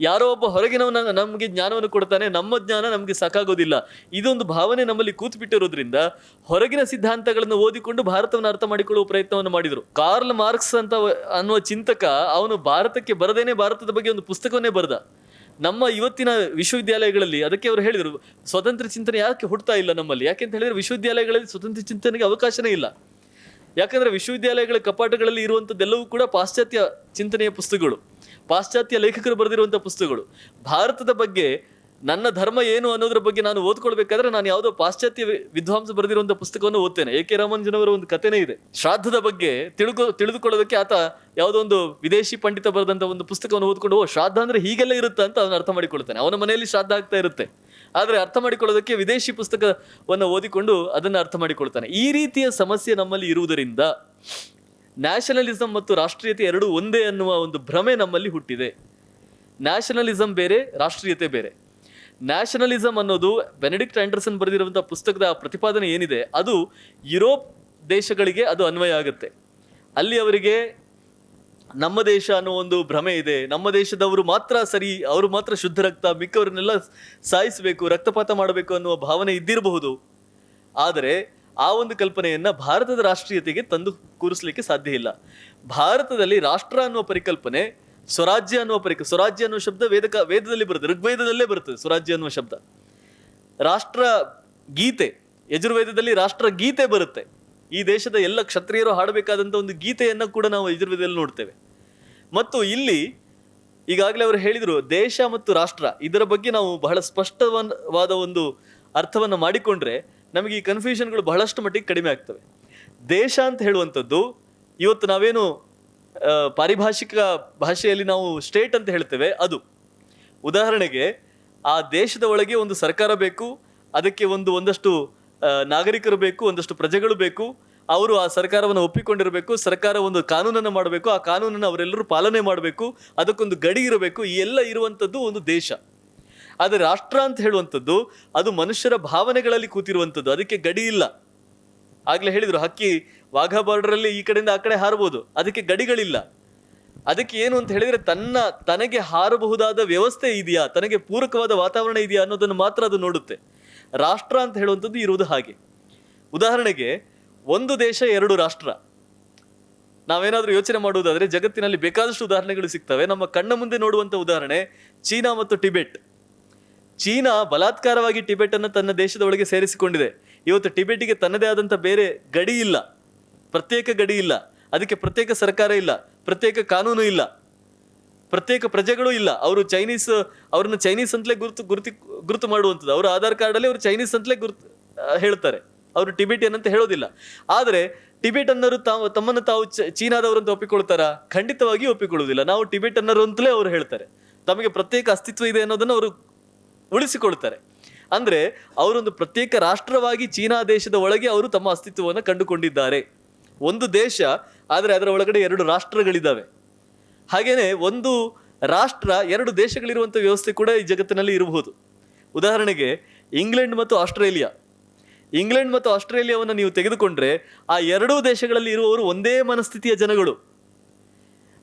ಯಾರೋ ಒಬ್ಬ ಹೊರಗಿನವನ ನಮಗೆ ಜ್ಞಾನವನ್ನು ಕೊಡ್ತಾನೆ, ನಮ್ಮ ಜ್ಞಾನ ನಮಗೆ ಸಾಕಾಗೋದಿಲ್ಲ. ಇದೊಂದು ಭಾವನೆ ನಮ್ಮಲ್ಲಿ ಕೂತ್ ಬಿಟ್ಟಿರೋದ್ರಿಂದ ಹೊರಗಿನ ಸಿದ್ಧಾಂತಗಳನ್ನು ಓದಿಕೊಂಡು ಭಾರತವನ್ನು ಅರ್ಥ ಮಾಡಿಕೊಳ್ಳುವ ಪ್ರಯತ್ನವನ್ನು ಮಾಡಿದರು. ಕಾರ್ಲ್ ಮಾರ್ಕ್ಸ್ ಅಂತ ಅನ್ನುವ ಚಿಂತಕ ಅವನು ಭಾರತಕ್ಕೆ ಬರದೇನೆ ಭಾರತದ ಬಗ್ಗೆ ಒಂದು ಪುಸ್ತಕವನ್ನೇ ಬರೆದ. ನಮ್ಮ ಇವತ್ತಿನ ವಿಶ್ವವಿದ್ಯಾಲಯಗಳಲ್ಲಿ ಅದಕ್ಕೆ ಅವರು ಹೇಳಿದರು, ಸ್ವತಂತ್ರ ಚಿಂತನೆ ಯಾಕೆ ಹುಡ್ತಾ ಇಲ್ಲ ನಮ್ಮಲ್ಲಿ? ಯಾಕೆ ಅಂತ ಹೇಳಿದ್ರೆ ವಿಶ್ವವಿದ್ಯಾಲಯಗಳಲ್ಲಿ ಸ್ವತಂತ್ರ ಚಿಂತನೆಗೆ ಅವಕಾಶನೇ ಇಲ್ಲ. ಯಾಕಂದರೆ ವಿಶ್ವವಿದ್ಯಾಲಯಗಳ ಕಪಾಟಗಳಲ್ಲಿ ಇರುವಂಥದ್ದೆಲ್ಲವೂ ಕೂಡ ಪಾಶ್ಚಾತ್ಯ ಚಿಂತನೆಯ ಪುಸ್ತಕಗಳು. ಪಾಶ್ಚಾತ್ಯ ಲೇಖಕರು ಬರೆದಿರುವಂಥ ಪುಸ್ತಕಗಳು. ಭಾರತದ ಬಗ್ಗೆ ನನ್ನ ಧರ್ಮ ಏನು ಅನ್ನೋದ್ರ ಬಗ್ಗೆ ನಾನು ಓದ್ಕೊಳ್ಬೇಕಾದ್ರೆ ನಾನು ಯಾವುದೋ ಪಾಶ್ಚಾತ್ಯ ವಿದ್ವಾಂಸ ಬರೆದಿರುವಂಥ ಪುಸ್ತಕವನ್ನು ಓದ್ತೇನೆ. ಎ ಕೆ ರಾಮಂಜನವರ ಒಂದು ಕಥೆನೇ ಇದೆ. ಶ್ರಾದ್ದದ ಬಗ್ಗೆ ತಿಳ್ಕೊ, ತಿಳಿದುಕೊಳ್ಳೋದಕ್ಕೆ ಆತ ಯಾವುದೋ ಒಂದು ವಿದೇಶಿ ಪಂಡಿತ ಬರೆದಂಥ ಒಂದು ಪುಸ್ತಕವನ್ನು ಓದ್ಕೊಂಡು, ಓ, ಶ್ರಾದ್ದ ಅಂದರೆ ಹೀಗೆಲ್ಲ ಇರುತ್ತೆ ಅಂತ ಅವನು ಅರ್ಥ ಮಾಡಿಕೊಳ್ತಾನೆ. ಅವನ ಮನೆಯಲ್ಲಿ ಶ್ರಾದ್ದ ಆಗ್ತಾ ಇರುತ್ತೆ. ಆದರೆ ಅರ್ಥ ಮಾಡಿಕೊಳ್ಳೋದಕ್ಕೆ ವಿದೇಶಿ ಪುಸ್ತಕವನ್ನು ಓದಿಕೊಂಡು ಅದನ್ನು ಅರ್ಥ ಮಾಡಿಕೊಳ್ತಾನೆ. ಈ ರೀತಿಯ ಸಮಸ್ಯೆ ನಮ್ಮಲ್ಲಿ ಇರುವುದರಿಂದ ನ್ಯಾಷನಲಿಸಂ ಮತ್ತು ರಾಷ್ಟ್ರೀಯತೆ ಎರಡೂ ಒಂದೇ ಅನ್ನುವ ಒಂದು ಭ್ರಮೆ ನಮ್ಮಲ್ಲಿ ಹುಟ್ಟಿದೆ. ನ್ಯಾಷನಲಿಸಂ ಬೇರೆ, ರಾಷ್ಟ್ರೀಯತೆ ಬೇರೆ. ನ್ಯಾಷನಲಿಸಂ ಅನ್ನೋದು ಬೆನೆಡಿಕ್ಟ್ ಆ್ಯಂಡರ್ಸನ್ ಬರೆದಿರುವಂಥ ಪುಸ್ತಕದ ಪ್ರತಿಪಾದನೆ ಏನಿದೆ? ಅದು ಯುರೋಪ್ ದೇಶಗಳಿಗೆ ಅದು ಅನ್ವಯ ಆಗುತ್ತೆ. ಅಲ್ಲಿ ಅವರಿಗೆ ನಮ್ಮ ದೇಶ ಅನ್ನೋ ಒಂದು ಭ್ರಮೆ ಇದೆ. ನಮ್ಮ ದೇಶದವರು ಮಾತ್ರ ಸರಿ, ಅವರು ಮಾತ್ರ ಶುದ್ಧ ರಕ್ತ, ಮಿಕ್ಕವರನ್ನೆಲ್ಲ ಸಾಯಿಸಬೇಕು, ರಕ್ತಪಾತ ಮಾಡಬೇಕು ಅನ್ನುವ ಭಾವನೆ ಇದ್ದಿರಬಹುದು. ಆದರೆ ಆ ಒಂದು ಕಲ್ಪನೆಯನ್ನ ಭಾರತದ ರಾಷ್ಟ್ರೀಯತೆಗೆ ತಂದು ಕೂರಿಸಲಿಕ್ಕೆ ಸಾಧ್ಯ ಇಲ್ಲ. ಭಾರತದಲ್ಲಿ ರಾಷ್ಟ್ರ ಅನ್ನುವ ಪರಿಕಲ್ಪನೆ ಸ್ವರಾಜ್ಯ ಅನ್ನುವ ಪರಿಕ, ಸ್ವರಾಜ್ಯ ಅನ್ನುವ ಶಬ್ದ ವೇದಕ, ವೇದದಲ್ಲಿ ಬರುತ್ತೆ, ಋಗ್ವೇದದಲ್ಲೇ ಬರುತ್ತದೆ ಸ್ವರಾಜ್ಯ ಅನ್ನುವ ಶಬ್ದ. ರಾಷ್ಟ್ರ ಗೀತೆ, ಯಜುರ್ವೇದದಲ್ಲಿ ರಾಷ್ಟ್ರ ಗೀತೆ ಬರುತ್ತೆ. ಈ ದೇಶದ ಎಲ್ಲ ಕ್ಷತ್ರಿಯರು ಹಾಡಬೇಕಾದಂಥ ಒಂದು ಗೀತೆಯನ್ನು ಕೂಡ ನಾವು ಯಜುರ್ವೇದದಲ್ಲಿ ನೋಡ್ತೇವೆ. ಮತ್ತು ಇಲ್ಲಿ ಈಗಾಗಲೇ ಅವರು ಹೇಳಿದರು, ದೇಶ ಮತ್ತು ರಾಷ್ಟ್ರ ಇದರ ಬಗ್ಗೆ ನಾವು ಬಹಳ ಸ್ಪಷ್ಟವಾದ ಒಂದು ಅರ್ಥವನ್ನು ಮಾಡಿಕೊಂಡ್ರೆ ನಮಗೆ ಈ ಕನ್ಫ್ಯೂಷನ್ಗಳು ಬಹಳಷ್ಟು ಮಟ್ಟಿಗೆ ಕಡಿಮೆ ಆಗ್ತವೆ. ದೇಶ ಅಂತ ಹೇಳುವಂಥದ್ದು, ಇವತ್ತು ನಾವೇನು ಪಾರಿಭಾಷಿಕ ಭಾಷೆಯಲ್ಲಿ ನಾವು ಸ್ಟೇಟ್ ಅಂತ ಹೇಳ್ತೇವೆ, ಅದು. ಉದಾಹರಣೆಗೆ, ಆ ದೇಶದ ಒಳಗೆ ಒಂದು ಸರ್ಕಾರ ಬೇಕು, ಅದಕ್ಕೆ ಒಂದು, ಒಂದಷ್ಟು ನಾಗರಿಕರು ಬೇಕು, ಒಂದಷ್ಟು ಪ್ರಜೆಗಳು ಬೇಕು, ಅವರು ಆ ಸರ್ಕಾರವನ್ನು ಒಪ್ಪಿಕೊಂಡಿರಬೇಕು, ಸರ್ಕಾರ ಒಂದು ಕಾನೂನನ್ನು ಮಾಡಬೇಕು, ಆ ಕಾನೂನನ್ನು ಅವರೆಲ್ಲರೂ ಪಾಲನೆ ಮಾಡಬೇಕು, ಅದಕ್ಕೊಂದು ಗಡಿ ಇರಬೇಕು, ಈ ಎಲ್ಲ ಇರುವಂಥದ್ದು ಒಂದು ದೇಶ. ಆದರೆ ರಾಷ್ಟ್ರ ಅಂತ ಹೇಳುವಂಥದ್ದು, ಅದು ಮನುಷ್ಯರ ಭಾವನೆಗಳಲ್ಲಿ ಕೂತಿರುವಂಥದ್ದು, ಅದಕ್ಕೆ ಗಡಿ ಇಲ್ಲ. ಆಗಲೇ ಹೇಳಿದರು, ಹಕ್ಕಿ ವಾಘ ಬಾರ್ಡರಲ್ಲಿ ಈ ಕಡೆಯಿಂದ ಆ ಕಡೆ ಹಾರಬಹುದು, ಅದಕ್ಕೆ ಗಡಿಗಳಿಲ್ಲ. ಅದಕ್ಕೆ ಏನು ಅಂತ ಹೇಳಿದರೆ, ತನ್ನ, ತನಗೆ ಹಾರಬಹುದಾದ ವ್ಯವಸ್ಥೆ ಇದೆಯಾ, ತನಗೆ ಪೂರಕವಾದ ವಾತಾವರಣ ಇದೆಯಾ ಅನ್ನೋದನ್ನು ಮಾತ್ರ ಅದು ನೋಡುತ್ತೆ. ರಾಷ್ಟ್ರ ಅಂತ ಹೇಳುವಂಥದ್ದು ಇರುವುದು ಹಾಗೆ. ಉದಾಹರಣೆಗೆ, ಒಂದು ದೇಶ, ಎರಡು ರಾಷ್ಟ್ರ. ನಾವೇನಾದರೂ ಯೋಚನೆ ಮಾಡುವುದಾದರೆ, ಜಗತ್ತಿನಲ್ಲಿ ಬೇಕಾದಷ್ಟು ಉದಾಹರಣೆಗಳು ಸಿಗ್ತವೆ. ನಮ್ಮ ಕಣ್ಣ ಮುಂದೆ ನೋಡುವಂಥ ಉದಾಹರಣೆ, ಚೀನಾ ಮತ್ತು ಟಿಬೆಟ್. ಚೀನಾ ಬಲಾತ್ಕಾರವಾಗಿ ಟಿಬೆಟ್ ಅನ್ನು ತನ್ನ ದೇಶದ ಒಳಗೆ ಸೇರಿಸಿಕೊಂಡಿದೆ. ಇವತ್ತು ಟಿಬೆಟಿಗೆ ತನ್ನದೇ ಆದಂಥ ಬೇರೆ ಗಡಿ ಇಲ್ಲ. ಪ್ರತ್ಯೇಕ ಗಡಿ ಇಲ್ಲ. ಅದಕ್ಕೆ ಪ್ರತ್ಯೇಕ ಸರ್ಕಾರ ಇಲ್ಲ. ಪ್ರತ್ಯೇಕ ಕಾನೂನು ಇಲ್ಲ. ಪ್ರತ್ಯೇಕ ಪ್ರಜೆಗಳು ಇಲ್ಲ. ಅವರು ಚೈನೀಸ್, ಅವ್ರನ್ನ ಚೈನೀಸ್ ಅಂತಲೇ ಗುರುತು, ಗುರುತಿ, ಗುರುತು ಮಾಡುವಂಥದ್ದು. ಅವರ ಆಧಾರ್ ಕಾರ್ಡಲ್ಲಿ ಅವರು ಚೈನೀಸ್ ಅಂತಲೇ ಗುರುತು ಹೇಳ್ತಾರೆ. ಅವರು ಟಿಬೆಟಿಯನ್ ಅಂತ ಹೇಳೋದಿಲ್ಲ. ಆದರೆ ಟಿಬೆಟನ್ನರು ತಾವು, ತಮ್ಮನ್ನು ತಾವು ಚ- ಚೀನಾದವರು ಅಂತ ಒಪ್ಪಿಕೊಳ್ತಾರಾ? ಖಂಡಿತವಾಗಿ ಒಪ್ಪಿಕೊಳ್ಳುವುದಿಲ್ಲ. ನಾವು ಟಿಬೆಟನ್ನರು ಅಂತಲೇ ಅವರು ಹೇಳ್ತಾರೆ. ತಮಗೆ ಪ್ರತ್ಯೇಕ ಅಸ್ತಿತ್ವ ಇದೆ ಅನ್ನೋದನ್ನು ಅವರು ಉಳಿಸಿಕೊಳ್ತಾರೆ. ಅಂದರೆ ಅವರೊಂದು ಪ್ರತ್ಯೇಕ ರಾಷ್ಟ್ರವಾಗಿ ಚೀನಾ ದೇಶದ ಒಳಗೆ ಅವರು ತಮ್ಮ ಅಸ್ತಿತ್ವವನ್ನು ಕಂಡುಕೊಂಡಿದ್ದಾರೆ. ಒಂದು ದೇಶ, ಆದರೆ ಅದರ ಒಳಗಡೆ ಎರಡು ರಾಷ್ಟ್ರಗಳಿದ್ದಾವೆ. ಹಾಗೆಯೇ ಒಂದು ರಾಷ್ಟ್ರ, ಎರಡು ದೇಶಗಳಿರುವಂಥ ವ್ಯವಸ್ಥೆ ಕೂಡ ಈ ಜಗತ್ತಿನಲ್ಲಿ ಇರಬಹುದು. ಉದಾಹರಣೆಗೆ ಇಂಗ್ಲೆಂಡ್ ಮತ್ತು ಆಸ್ಟ್ರೇಲಿಯಾ. ಇಂಗ್ಲೆಂಡ್ ಮತ್ತು ಆಸ್ಟ್ರೇಲಿಯಾವನ್ನು ನೀವು ತೆಗೆದುಕೊಂಡ್ರೆ ಆ ಎರಡೂ ದೇಶಗಳಲ್ಲಿ ಇರುವವರು ಒಂದೇ ಮನಸ್ಥಿತಿಯ ಜನಗಳು.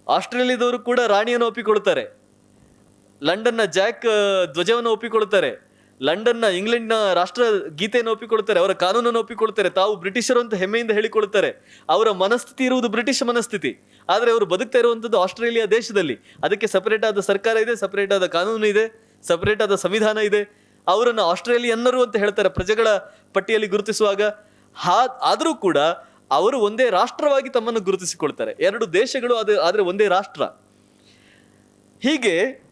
ಆಸ್ಟ್ರೇಲಿಯಾದವರು ಕೂಡ ರಾಣಿಯನ್ನು ಒಪ್ಪಿಕೊಳ್ತಾರೆ. ಲಂಡನ್ನ ಜಾಕ್ ಧ್ವಜವನ್ನು ಒಪ್ಪಿಕೊಳ್ತಾರೆ ಲಂಡನ್ನ ಇಂಗ್ಲೆಂಡ್ನ ರಾಷ್ಟ್ರ ಗೀತೆಯನ್ನು ಒಪ್ಪಿಕೊಳ್ತಾರೆ ಅವರ ಕಾನೂನನ್ನು ಒಪ್ಪಿಕೊಳ್ತಾರೆ ತಾವು ಬ್ರಿಟಿಷರು ಅಂತ ಹೆಮ್ಮೆಯಿಂದ ಹೇಳಿಕೊಳ್ತಾರೆ ಅವರ ಮನಸ್ಥಿತಿ ಇರುವುದು ಬ್ರಿಟಿಷ್ ಮನಸ್ಥಿತಿ. ಆದರೆ ಅವರು ಬದುಕ್ತಾ ಇರುವಂಥದ್ದು ಆಸ್ಟ್ರೇಲಿಯಾ ದೇಶದಲ್ಲಿ. ಅದಕ್ಕೆ ಸಪರೇಟ್ ಆದ ಸರ್ಕಾರ ಇದೆ ಸಪರೇಟ್ ಆದ ಕಾನೂನು ಇದೆ ಸಪರೇಟ್ ಆದ ಸಂವಿಧಾನ ಇದೆ. ಅವರನ್ನು ಆಸ್ಟ್ರೇಲಿಯನ್ನರು ಅಂತ ಹೇಳ್ತಾರೆ ಪ್ರಜೆಗಳ ಪಟ್ಟಿಯಲ್ಲಿ ಗುರುತಿಸುವಾಗ. ಹಾ, ಆದರೂ ಕೂಡ ಅವರು ಒಂದೇ ರಾಷ್ಟ್ರವಾಗಿ ತಮ್ಮನ್ನು ಗುರುತಿಸಿಕೊಳ್ತಾರೆ. ಎರಡು ದೇಶಗಳು ಅದು ಆದರೆ ಒಂದೇ ರಾಷ್ಟ್ರ. ಹೀಗೆ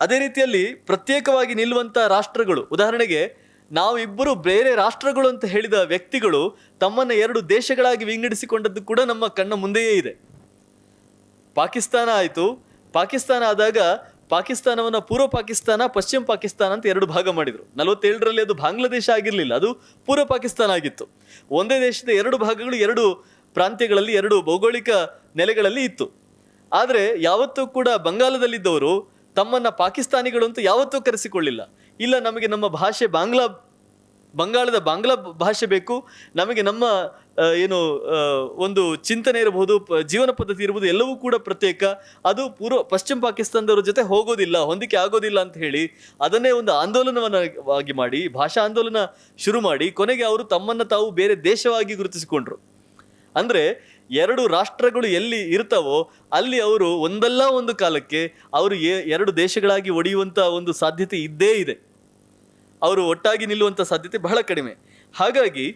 ಅದೇ ರೀತಿಯಲ್ಲಿ ಪ್ರತ್ಯೇಕವಾಗಿ ನಿಲ್ಲುವಂಥ ರಾಷ್ಟ್ರಗಳು. ಉದಾಹರಣೆಗೆ, ನಾವು ಇಬ್ಬರು ಬೇರೆ ರಾಷ್ಟ್ರಗಳು ಅಂತ ಹೇಳಿದ ವ್ಯಕ್ತಿಗಳು ತಮ್ಮನ್ನು ಎರಡು ದೇಶಗಳಾಗಿ ವಿಂಗಡಿಸಿಕೊಂಡದ್ದು ಕೂಡ ನಮ್ಮ ಕಣ್ಣ ಮುಂದೆಯೇ ಇದೆ. ಪಾಕಿಸ್ತಾನ ಆಯಿತು. ಪಾಕಿಸ್ತಾನ ಆದಾಗ ಪಾಕಿಸ್ತಾನವನ್ನು ಪೂರ್ವ ಪಾಕಿಸ್ತಾನ, ಪಶ್ಚಿಮ ಪಾಕಿಸ್ತಾನ ಅಂತ ಎರಡು ಭಾಗ ಮಾಡಿದರು. ನಲವತ್ತೇಳರಲ್ಲಿ ಅದು ಬಾಂಗ್ಲಾದೇಶ ಆಗಿರಲಿಲ್ಲ, ಅದು ಪೂರ್ವ ಪಾಕಿಸ್ತಾನ ಆಗಿತ್ತು. ಒಂದೇ ದೇಶದ ಎರಡು ಭಾಗಗಳು ಎರಡು ಪ್ರಾಂತ್ಯಗಳಲ್ಲಿ ಎರಡು ಭೌಗೋಳಿಕ ನೆಲೆಗಳಲ್ಲಿ ಇತ್ತು. ಆದರೆ ಯಾವತ್ತೂ ಕೂಡ ಬಂಗಾಲದಲ್ಲಿದ್ದವರು ತಮ್ಮನ್ನ ಪಾಕಿಸ್ತಾನಿಗಳು ಅಂತ ಯಾವತ್ತೂ ಕರೆಸಿಕೊಳ್ಳಿಲ್ಲ. ಇಲ್ಲ, ನಮಗೆ ನಮ್ಮ ಭಾಷೆ ಬಾಂಗ್ಲಾ, ಬಂಗಾಳದ ಬಾಂಗ್ಲಾ ಭಾಷೆ ಬೇಕು. ನಮಗೆ ನಮ್ಮ ಏನು ಒಂದು ಚಿಂತನೆ ಇರಬಹುದು ಜೀವನ ಪದ್ಧತಿ ಇರಬಹುದು, ಎಲ್ಲವೂ ಕೂಡ ಪ್ರತ್ಯೇಕ. ಅದು ಪೂರ್ವ ಪಶ್ಚಿಮ ಪಾಕಿಸ್ತಾನದವ್ರ ಜೊತೆ ಹೋಗೋದಿಲ್ಲ, ಹೊಂದಿಕೆ ಆಗೋದಿಲ್ಲ ಅಂತ ಹೇಳಿ ಅದನ್ನೇ ಒಂದು ಆಂದೋಲನವನ್ನಾಗಿ ಮಾಡಿ, ಭಾಷಾ ಆಂದೋಲನ ಶುರು ಮಾಡಿ, ಕೊನೆಗೆ ಅವರು ತಮ್ಮನ್ನು ತಾವು ಬೇರೆ ದೇಶವಾಗಿ ಗುರುತಿಸಿಕೊಂಡ್ರು. ಅಂದ್ರೆ ಎರಡು ರಾಷ್ಟ್ರಗಳು ಎಲ್ಲಿ ಇರ್ತಾವೋ ಅಲ್ಲಿ ಅವರು ಒಂದಲ್ಲ ಒಂದು ಕಾಲಕ್ಕೆ ಅವರು ಎರಡು ದೇಶಗಳಾಗಿ ಒಡೆಯುವಂಥ ಒಂದು ಸಾಧ್ಯತೆ ಇದ್ದೇ ಇದೆ. ಅವರು ಒಟ್ಟಾಗಿ ನಿಲ್ಲುವಂಥ ಸಾಧ್ಯತೆ ಬಹಳ ಕಡಿಮೆ. ಹಾಗಾಗಿ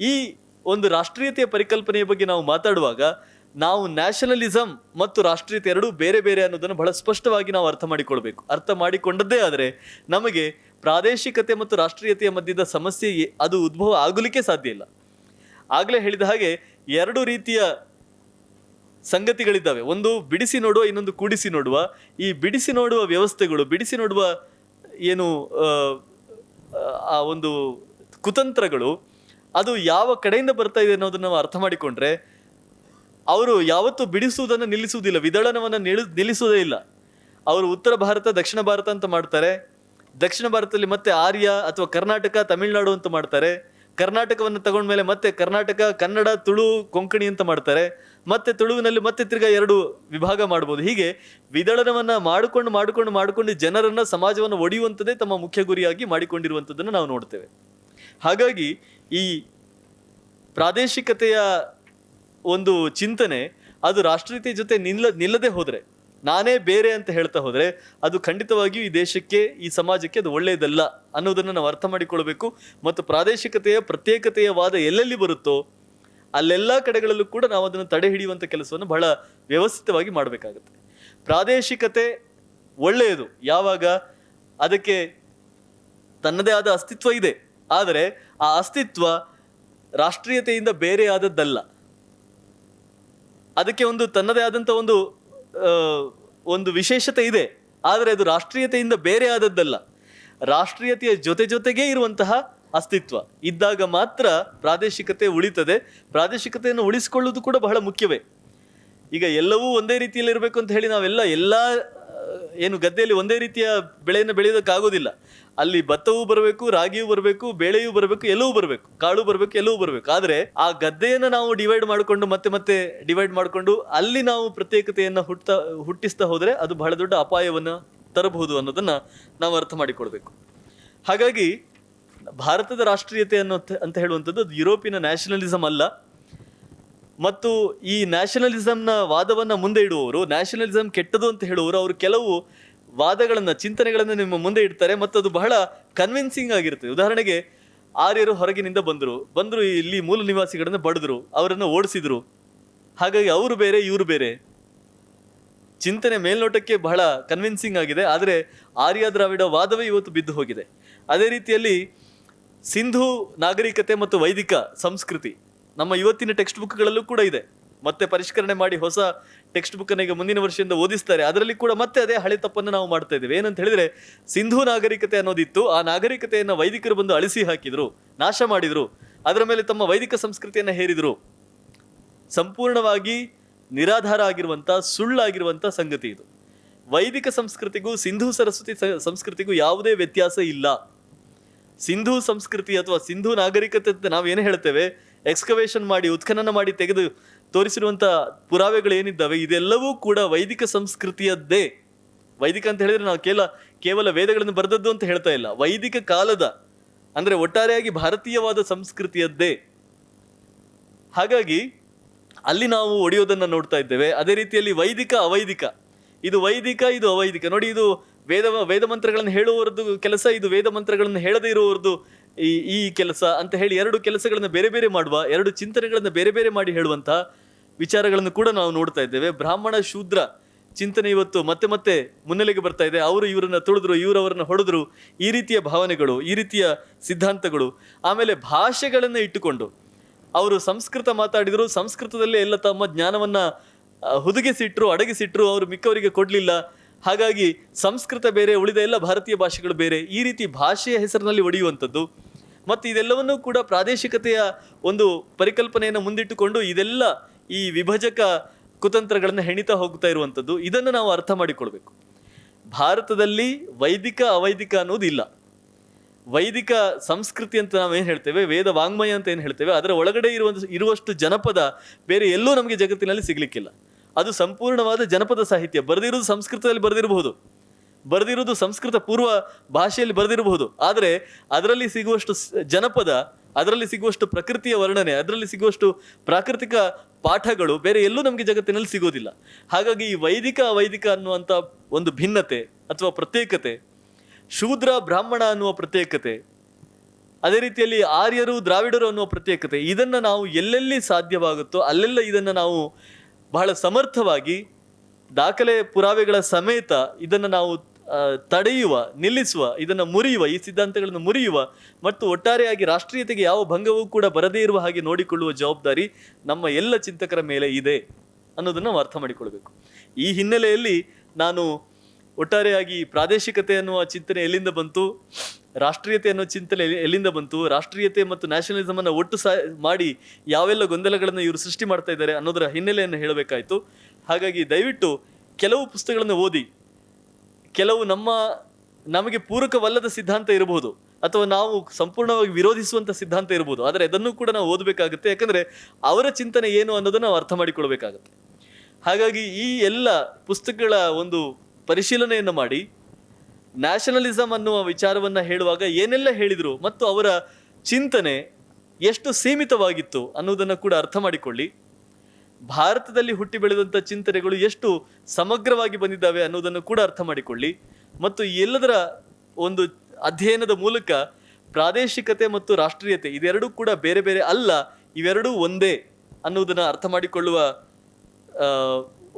ಈ ಒಂದು ರಾಷ್ಟ್ರೀಯತೆಯ ಪರಿಕಲ್ಪನೆಯ ಬಗ್ಗೆ ನಾವು ಮಾತಾಡುವಾಗ ನಾವು ನ್ಯಾಷನಲಿಸಂ ಮತ್ತು ರಾಷ್ಟ್ರೀಯತೆ ಎರಡೂ ಬೇರೆ ಬೇರೆ ಅನ್ನೋದನ್ನು ಬಹಳ ಸ್ಪಷ್ಟವಾಗಿ ನಾವು ಅರ್ಥ ಮಾಡಿಕೊಳ್ಬೇಕು. ಅರ್ಥ ಮಾಡಿಕೊಂಡದ್ದೇ ಆದರೆ ನಮಗೆ ಪ್ರಾದೇಶಿಕತೆ ಮತ್ತು ರಾಷ್ಟ್ರೀಯತೆಯ ಮಧ್ಯದ ಸಮಸ್ಯೆ ಅದು ಉದ್ಭವ ಆಗಲಿಕ್ಕೆ ಸಾಧ್ಯ ಇಲ್ಲ. ಆಗಲೇ ಹೇಳಿದ ಹಾಗೆ ಎರಡು ರೀತಿಯ ಸಂಗತಿಗಳಿದ್ದಾವೆ. ಒಂದು ಬಿಡಿಸಿ ನೋಡುವ ಇನ್ನೊಂದು ಕೂಡಿಸಿ ನೋಡುವ. ಈ ಬಿಡಿಸಿ ನೋಡುವ ವ್ಯವಸ್ಥೆಗಳು ಬಿಡಿಸಿ ನೋಡುವ ಏನು ಆ, ಒಂದು ಕುತಂತ್ರಗಳು ಅದು ಯಾವ ಕಡೆಯಿಂದ ಬರ್ತಾ ಇದೆ ಅನ್ನೋದನ್ನು ನಾವು ಅರ್ಥ ಮಾಡಿಕೊಂಡ್ರೆ ಅವರು ಯಾವತ್ತೂ ಬಿಡಿಸುವುದನ್ನು ನಿಲ್ಲಿಸುವುದಿಲ್ಲ ವಿದಳನವನ್ನು ನಿಲ್ ನಿಲ್ಲಿಸುವುದೇ ಇಲ್ಲ. ಅವರು ಉತ್ತರ ಭಾರತ ದಕ್ಷಿಣ ಭಾರತ ಅಂತ ಮಾಡ್ತಾರೆ. ದಕ್ಷಿಣ ಭಾರತದಲ್ಲಿ ಮತ್ತೆ ಆರ್ಯ ಅಥವಾ ಕರ್ನಾಟಕ ತಮಿಳುನಾಡು ಅಂತ ಮಾಡ್ತಾರೆ. ಕರ್ನಾಟಕವನ್ನು ತಗೊಂಡ್ಮೇಲೆ ಮತ್ತೆ ಕರ್ನಾಟಕ, ಕನ್ನಡ, ತುಳು, ಕೊಂಕಣಿ ಅಂತ ಮಾಡ್ತಾರೆ. ಮತ್ತೆ ತುಳುವಿನಲ್ಲಿ ಮತ್ತೆ ತಿರ್ಗಾ ಎರಡು ವಿಭಾಗ ಮಾಡ್ಬೋದು. ಹೀಗೆ ವಿದಳನವನ್ನ ಮಾಡಿಕೊಂಡು ಮಾಡಿಕೊಂಡು ಮಾಡಿಕೊಂಡು ಜನರನ್ನ ಸಮಾಜವನ್ನು ಒಡೆಯುವಂಥದ್ದೇ ತಮ್ಮ ಮುಖ್ಯ ಗುರಿಯಾಗಿ ಮಾಡಿಕೊಂಡಿರುವಂಥದ್ದನ್ನು ನಾವು ನೋಡ್ತೇವೆ. ಹಾಗಾಗಿ ಈ ಪ್ರಾದೇಶಿಕತೆಯ ಒಂದು ಚಿಂತನೆ, ಅದು ರಾಷ್ಟ್ರೀಯತೆ ಜೊತೆ ನಿಲ್ಲ, ನಿಲ್ಲದೆ ಹೋದರೆ ನಾನೇ ಬೇರೆ ಅಂತ ಹೇಳ್ತಾ ಹೋದರೆ ಅದು ಖಂಡಿತವಾಗಿಯೂ ಈ ದೇಶಕ್ಕೆ, ಈ ಸಮಾಜಕ್ಕೆ ಅದು ಒಳ್ಳೆಯದಲ್ಲ ಅನ್ನೋದನ್ನು ನಾವು ಅರ್ಥ ಮಾಡಿಕೊಳ್ಬೇಕು. ಮತ್ತು ಪ್ರಾದೇಶಿಕತೆಯ ಪ್ರತ್ಯೇಕತೆಯ ವಾದ ಎಲ್ಲೆಲ್ಲಿ ಬರುತ್ತೋ ಅಲ್ಲೆಲ್ಲ ಕಡೆಗಳಲ್ಲೂ ಕೂಡ ನಾವು ಅದನ್ನು ತಡೆ ಹಿಡಿಯುವಂಥ ಕೆಲಸವನ್ನು ಬಹಳ ವ್ಯವಸ್ಥಿತವಾಗಿ ಮಾಡಬೇಕಾಗುತ್ತೆ. ಪ್ರಾದೇಶಿಕತೆ ಒಳ್ಳೆಯದು. ಯಾವಾಗ? ಅದಕ್ಕೆ ತನ್ನದೇ ಆದ ಅಸ್ತಿತ್ವ ಇದೆ. ಆದರೆ ಆ ಅಸ್ತಿತ್ವ ರಾಷ್ಟ್ರೀಯತೆಯಿಂದ ಬೇರೆ ಆದದ್ದಲ್ಲ. ಅದಕ್ಕೆ ಒಂದು ತನ್ನದೇ ಆದಂಥ ಒಂದು ಒಂದು ವಿಶೇಷತೆ ಇದೆ. ಆದರೆ ಅದು ರಾಷ್ಟ್ರೀಯತೆಯಿಂದ ಬೇರೆ ಆದದ್ದಲ್ಲ. ರಾಷ್ಟ್ರೀಯತೆಯ ಜೊತೆ ಜೊತೆಗೇ ಇರುವಂತಹ ಅಸ್ತಿತ್ವ. ಇದ್ದಾಗ ಮಾತ್ರ ಪ್ರಾದೇಶಿಕತೆ ಉಳಿತದೆ. ಪ್ರಾದೇಶಿಕತೆಯನ್ನು ಉಳಿಸಿಕೊಳ್ಳುವುದು ಕೂಡ ಬಹಳ ಮುಖ್ಯವೇ. ಈಗ ಎಲ್ಲವೂ ಒಂದೇ ರೀತಿಯಲ್ಲಿ ಇರಬೇಕು ಅಂತ ಹೇಳಿ ನಾವೆಲ್ಲ ಎಲ್ಲ ಏನು ಗದ್ದೆಯಲ್ಲಿ ಒಂದೇ ರೀತಿಯ ಬೆಳೆಯನ್ನು ಬೆಳೆಯೋದಕ್ಕಾಗೋದಿಲ್ಲ. ಅಲ್ಲಿ ಭತ್ತವೂ ಬರಬೇಕು, ರಾಗಿಯೂ ಬರಬೇಕು, ಬೇಳೆಯೂ ಬರಬೇಕು, ಎಲ್ಲವೂ ಬರಬೇಕು. ಕಾಳು ಬರಬೇಕು, ಎಲ್ಲವೂ ಬರಬೇಕು. ಆದರೆ ಆ ಗದ್ದೆಯನ್ನು ನಾವು ಡಿವೈಡ್ ಮಾಡಿಕೊಂಡು ಮತ್ತೆ ಮತ್ತೆ ಡಿವೈಡ್ ಮಾಡಿಕೊಂಡು ಅಲ್ಲಿ ನಾವು ಪ್ರತ್ಯೇಕತೆಯನ್ನು ಹುಟ್ಟ ಹುಟ್ಟಿಸ್ತಾ ಹೋದರೆ ಅದು ಬಹಳ ದೊಡ್ಡ ಅಪಾಯವನ್ನು ತರಬಹುದು ಅನ್ನೋದನ್ನ ನಾವು ಅರ್ಥ ಮಾಡಿಕೊಡ್ಬೇಕು ಹಾಗಾಗಿ ಭಾರತದ ರಾಷ್ಟ್ರೀಯತೆ ಅನ್ನೋ ಅಂತ ಹೇಳುವಂಥದ್ದು ಅದು ಯುರೋಪಿನ ನ್ಯಾಷನಲಿಸಮ್ ಅಲ್ಲ. ಮತ್ತು ಈ ನ್ಯಾಷನಲಿಸಮ್ನ ವಾದವನ್ನು ಮುಂದೆ ಇಡುವವರು ನ್ಯಾಷನಲಿಸಮ್ ಕೆಟ್ಟದು ಅಂತ ಹೇಳುವವರು, ಅವರು ಕೆಲವು ವಾದಗಳನ್ನು, ಚಿಂತನೆಗಳನ್ನು ನಿಮ್ಮ ಮುಂದೆ ಇಡ್ತಾರೆ ಮತ್ತು ಅದು ಬಹಳ ಕನ್ವಿನ್ಸಿಂಗ್ ಆಗಿರುತ್ತೆ. ಉದಾಹರಣೆಗೆ, ಆರ್ಯರು ಹೊರಗಿನಿಂದ ಬಂದರು. ಬಂದರು, ಇಲ್ಲಿ ಮೂಲ ನಿವಾಸಿಗಳನ್ನು ಬಡಿದ್ರು. ಅವರನ್ನು ಓಡಿಸಿದ್ರು. ಹಾಗಾಗಿ ಅವರು ಬೇರೆ, ಇವರು ಬೇರೆ. ಚಿಂತನೆ ಮೇಲ್ನೋಟಕ್ಕೆ ಬಹಳ ಕನ್ವಿನ್ಸಿಂಗ್ ಆಗಿದೆ. ಆದರೆ, ಆರ್ಯ ದ್ರಾವಿಡ ವಾದವೇ ಇವತ್ತು ಬಿದ್ದು ಹೋಗಿದೆ. ಅದೇ ರೀತಿಯಲ್ಲಿ, ಸಿಂಧು ನಾಗರಿಕತೆ ಮತ್ತು ವೈದಿಕ ಸಂಸ್ಕೃತಿ ನಮ್ಮ ಇವತ್ತಿನ ಟೆಕ್ಸ್ಟ್ ಬುಕ್ಗಳಲ್ಲೂ ಕೂಡ ಇದೆ. ಮತ್ತೆ ಪರಿಷ್ಕರಣೆ ಮಾಡಿ ಹೊಸ ಟೆಕ್ಸ್ಟ್ ಬುಕ್ ಈಗ ಮುಂದಿನ ವರ್ಷದಿಂದ ಓದಿಸ್ತಾರೆ. ಅದರಲ್ಲಿ ಕೂಡ ಮತ್ತೆ ಅದೇ ಹಳೆ ತಪ್ಪನ್ನು ನಾವು ಮಾಡ್ತಾ ಇದ್ದೇವೆ. ಏನಂತ ಹೇಳಿದ್ರೆ, ಸಿಂಧೂ ನಾಗರಿಕತೆ ಅನ್ನೋದಿತ್ತು. ಆ ನಾಗರಿಕತೆಯನ್ನು ವೈದಿಕರು ಬಂದು ಅಳಿಸಿ ಹಾಕಿದ್ರು, ನಾಶ ಮಾಡಿದ್ರು. ಅದರ ಮೇಲೆ ತಮ್ಮ ವೈದಿಕ ಸಂಸ್ಕೃತಿಯನ್ನು ಹೇರಿದ್ರು. ಸಂಪೂರ್ಣವಾಗಿ ನಿರಾಧಾರ ಆಗಿರುವಂಥ ಸುಳ್ಳಾಗಿರುವಂಥ ಸಂಗತಿ ಇದು. ವೈದಿಕ ಸಂಸ್ಕೃತಿಗೂ, ಸಿಂಧು ಸರಸ್ವತಿ ಸಂಸ್ಕೃತಿಗೂ ಯಾವುದೇ ವ್ಯತ್ಯಾಸ ಇಲ್ಲ. ಸಿಂಧೂ ಸಂಸ್ಕೃತಿ ಅಥವಾ ಸಿಂಧೂ ನಾಗರಿಕತೆ ಅಂತ ನಾವೇನು ಹೇಳ್ತೇವೆ? ಎಕ್ಸ್ಕವೇಷನ್ ಮಾಡಿ, ಉತ್ಖನನ ಮಾಡಿ ತೆಗೆದು ತೋರಿಸಿರುವಂಥ ಪುರಾವೆಗಳು ಏನಿದ್ದಾವೆ, ಇದೆಲ್ಲವೂ ಕೂಡ ವೈದಿಕ ಸಂಸ್ಕೃತಿಯದ್ದೇ. ವೈದಿಕ ಅಂತ ಹೇಳಿದ್ರೆ ನಾವು ಕೇವಲ ಕೇವಲ ವೇದಗಳನ್ನು ಬರೆದದ್ದು ಅಂತ ಹೇಳ್ತಾ ಇಲ್ಲ. ವೈದಿಕ ಕಾಲದ, ಅಂದರೆ ಒಟ್ಟಾರೆಯಾಗಿ ಭಾರತೀಯವಾದ ಸಂಸ್ಕೃತಿಯದ್ದೇ. ಹಾಗಾಗಿ, ಅಲ್ಲಿ ನಾವು ಒಡೆಯೋದನ್ನು ನೋಡ್ತಾ ಇದ್ದೇವೆ. ಅದೇ ರೀತಿಯಲ್ಲಿ ವೈದಿಕ, ಅವೈದಿಕ. ಇದು ವೈದಿಕ, ಇದು ಅವೈದಿಕ. ನೋಡಿ, ಇದು ವೇದ ವೇದ ಮಂತ್ರಗಳನ್ನು ಹೇಳುವವರದ್ದು ಕೆಲಸ, ಇದು ವೇದ ಮಂತ್ರಗಳನ್ನು ಹೇಳದೇ ಇರುವವರದ್ದು ಈ ಈ ಕೆಲಸ ಅಂತ ಹೇಳಿ ಎರಡು ಕೆಲಸಗಳನ್ನು ಬೇರೆ ಬೇರೆ ಮಾಡುವ, ಎರಡು ಚಿಂತನೆಗಳನ್ನು ಬೇರೆ ಬೇರೆ ಮಾಡಿ ಹೇಳುವಂತಹ ವಿಚಾರಗಳನ್ನು ಕೂಡ ನಾವು ನೋಡ್ತಾ ಇದ್ದೇವೆ. ಬ್ರಾಹ್ಮಣ ಶೂದ್ರ ಚಿಂತನೆ ಇವತ್ತು ಮತ್ತೆ ಮತ್ತೆ ಮುನ್ನೆಲೆಗೆ ಬರ್ತಾ ಇದೆ. ಅವರು ಇವರನ್ನ ತುಳಿದ್ರು, ಇವರವರನ್ನ ಹೊಡೆದ್ರು, ಈ ರೀತಿಯ ಭಾವನೆಗಳು, ಈ ರೀತಿಯ ಸಿದ್ಧಾಂತಗಳು, ಆಮೇಲೆ ಭಾಷೆಗಳನ್ನು ಇಟ್ಟುಕೊಂಡು ಅವರು ಸಂಸ್ಕೃತ ಮಾತಾಡಿದರು, ಸಂಸ್ಕೃತದಲ್ಲೇ ಎಲ್ಲ ತಮ್ಮ ಜ್ಞಾನವನ್ನು ಹುದುಗಿಸಿಟ್ರು, ಅಡಗಿಸಿಟ್ರು, ಅವರು ಮಿಕ್ಕವರಿಗೆ ಕೊಡ್ಲಿಲ್ಲ. ಹಾಗಾಗಿ ಸಂಸ್ಕೃತ ಬೇರೆ, ಉಳಿದ ಎಲ್ಲ ಭಾರತೀಯ ಭಾಷೆಗಳು ಬೇರೆ, ಈ ರೀತಿ ಭಾಷೆಯ ಹೆಸರಿನಲ್ಲಿ ಒಡೆಯುವಂಥದ್ದು. ಮತ್ತು ಇದೆಲ್ಲವನ್ನೂ ಕೂಡ ಪ್ರಾದೇಶಿಕತೆಯ ಒಂದು ಪರಿಕಲ್ಪನೆಯನ್ನು ಮುಂದಿಟ್ಟುಕೊಂಡು ಇದೆಲ್ಲ ಈ ವಿಭಜಕ ಕುತಂತ್ರಗಳನ್ನು ಹೆಣಿತಾ ಹೋಗ್ತಾ ಇರುವಂಥದ್ದು. ಇದನ್ನು ನಾವು ಅರ್ಥ ಮಾಡಿಕೊಳ್ಬೇಕು. ಭಾರತದಲ್ಲಿ ವೈದಿಕ, ಅವೈದಿಕ ಅನ್ನೋದು ಇಲ್ಲ. ವೈದಿಕ ಸಂಸ್ಕೃತಿ ಅಂತ ನಾವು ಏನು ಹೇಳ್ತೇವೆ? ವೇದ ವಾಂಗ್ಮಯ ಅಂತ ಏನು ಹೇಳ್ತೇವೆ? ಅದರ ಒಳಗಡೆ ಇರುವಂಥ, ಇರುವಷ್ಟು ಜನಪದ ಬೇರೆ ಎಲ್ಲೂ ನಮಗೆ ಜಗತ್ತಿನಲ್ಲಿ ಸಿಗ್ಲಿಕ್ಕಿಲ್ಲ. ಅದು ಸಂಪೂರ್ಣವಾದ ಜನಪದ ಸಾಹಿತ್ಯ. ಬರೆದಿರೋದು ಸಂಸ್ಕೃತದಲ್ಲಿ ಬರೆದಿರಬಹುದು. ಬರೆದಿರೋದು ಸಂಸ್ಕೃತ ಪೂರ್ವ ಭಾಷೆಯಲ್ಲಿ ಬರೆದಿರಬಹುದು. ಆದರೆ ಅದರಲ್ಲಿ ಸಿಗುವಷ್ಟು ಜನಪದ, ಅದರಲ್ಲಿ ಸಿಗುವಷ್ಟು ಪ್ರಕೃತಿಯ ವರ್ಣನೆ, ಅದರಲ್ಲಿ ಸಿಗುವಷ್ಟು ಪ್ರಾಕೃತಿಕ ಪಾಠಗಳು ಬೇರೆ ಎಲ್ಲೂ ನಮಗೆ ಜಗತ್ತಿನಲ್ಲಿ ಸಿಗೋದಿಲ್ಲ. ಹಾಗಾಗಿ ಈ ವೈದಿಕ, ಅವೈದಿಕ ಅನ್ನುವಂಥ ಒಂದು ಭಿನ್ನತೆ ಅಥವಾ ಪ್ರತ್ಯೇಕತೆ, ಶೂದ್ರ, ಬ್ರಾಹ್ಮಣ ಅನ್ನುವ ಪ್ರತ್ಯೇಕತೆ, ಅದೇ ರೀತಿಯಲ್ಲಿ ಆರ್ಯರು, ದ್ರಾವಿಡರು ಅನ್ನುವ ಪ್ರತ್ಯೇಕತೆ, ಇದನ್ನು ನಾವು ಎಲ್ಲೆಲ್ಲಿ ಸಾಧ್ಯವಾಗುತ್ತೋ, ಅಲ್ಲೆಲ್ಲ ಇದನ್ನು ನಾವು ಬಹಳ ಸಮರ್ಥವಾಗಿ ದಾಖಲೆ ಪುರಾವೆಗಳ ಸಮೇತ ಇದನ್ನು ನಾವು ತಡೆಯುವ, ನಿಲ್ಲಿಸುವ, ಇದನ್ನು ಮುರಿಯುವ, ಈ ಸಿದ್ಧಾಂತಗಳನ್ನು ಮುರಿಯುವ ಮತ್ತು ಒಟ್ಟಾರೆಯಾಗಿ ರಾಷ್ಟ್ರೀಯತೆಗೆ ಯಾವ ಭಂಗವೂ ಕೂಡ ಬರದೇ ಇರುವ ಹಾಗೆ ನೋಡಿಕೊಳ್ಳುವ ಜವಾಬ್ದಾರಿ ನಮ್ಮ ಎಲ್ಲ ಚಿಂತಕರ ಮೇಲೆ ಇದೆ ಅನ್ನೋದನ್ನು ನಾವು ಅರ್ಥ ಮಾಡಿಕೊಳ್ಬೇಕು. ಈ ಹಿನ್ನೆಲೆಯಲ್ಲಿ ನಾನು ಒಟ್ಟಾರೆಯಾಗಿ ಪ್ರಾದೇಶಿಕತೆ ಅನ್ನುವ ಚಿಂತನೆ ಎಲ್ಲಿಂದ ಬಂತು? ರಾಷ್ಟ್ರೀಯತೆ ಅನ್ನೋ ಚಿಂತನೆ ಎಲ್ಲಿಂದ ಬಂತು? ರಾಷ್ಟ್ರೀಯತೆ ಮತ್ತು ನ್ಯಾಷನಲಿಸಮ್ ಅನ್ನು ಒಟ್ಟು ಸಾ ಮಾಡಿ ಯಾವೆಲ್ಲ ಗೊಂದಲಗಳನ್ನು ಇವರು ಸೃಷ್ಟಿ ಮಾಡ್ತಾ ಇದ್ದಾರೆ ಅನ್ನೋದರ ಹಿನ್ನೆಲೆಯನ್ನು ಹೇಳಬೇಕಾಯಿತು. ಹಾಗಾಗಿ ದಯವಿಟ್ಟು ಕೆಲವು ಪುಸ್ತಕಗಳನ್ನು ಓದಿ. ಕೆಲವು ನಮ್ಮ ನಮಗೆ ಪೂರಕವಲ್ಲದ ಸಿದ್ಧಾಂತ ಇರಬಹುದು. ಅಥವಾ ನಾವು ಸಂಪೂರ್ಣವಾಗಿ ವಿರೋಧಿಸುವಂಥ ಸಿದ್ಧಾಂತ ಇರಬಹುದು. ಆದರೆ ಅದನ್ನು ಕೂಡ ನಾವು ಓದಬೇಕಾಗುತ್ತೆ. ಯಾಕಂದರೆ ಅವರ ಚಿಂತನೆ ಏನು ಅನ್ನೋದನ್ನು ನಾವು ಅರ್ಥ ಮಾಡಿಕೊಳ್ಬೇಕಾಗುತ್ತೆ. ಹಾಗಾಗಿ ಈ ಎಲ್ಲ ಪುಸ್ತಕಗಳ ಒಂದು ಪರಿಶೀಲನೆಯನ್ನು ಮಾಡಿ ನ್ಯಾಷನಲಿಸಮ್ ಅನ್ನುವ ವಿಚಾರವನ್ನು ಹೇಳುವಾಗ ಏನೆಲ್ಲ ಹೇಳಿದರು ಮತ್ತು ಅವರ ಚಿಂತನೆ ಎಷ್ಟು ಸೀಮಿತವಾಗಿತ್ತು ಅನ್ನೋದನ್ನು ಕೂಡ ಅರ್ಥ ಮಾಡಿಕೊಳ್ಳಿ. ಭಾರತದಲ್ಲಿ ಹುಟ್ಟಿ ಬೆಳೆದಂಥ ಚಿಂತನೆಗಳು ಎಷ್ಟು ಸಮಗ್ರವಾಗಿ ಬಂದಿದ್ದಾವೆ ಅನ್ನೋದನ್ನು ಕೂಡ ಅರ್ಥ ಮಾಡಿಕೊಳ್ಳಿ. ಮತ್ತು ಎಲ್ಲದರ ಒಂದು ಅಧ್ಯಯನದ ಮೂಲಕ ಪ್ರಾದೇಶಿಕತೆ ಮತ್ತು ರಾಷ್ಟ್ರೀಯತೆ ಇದೆರಡೂ ಕೂಡ ಬೇರೆ ಬೇರೆ ಅಲ್ಲ, ಇವೆರಡೂ ಒಂದೇ ಅನ್ನೋದನ್ನು ಅರ್ಥ ಮಾಡಿಕೊಳ್ಳುವ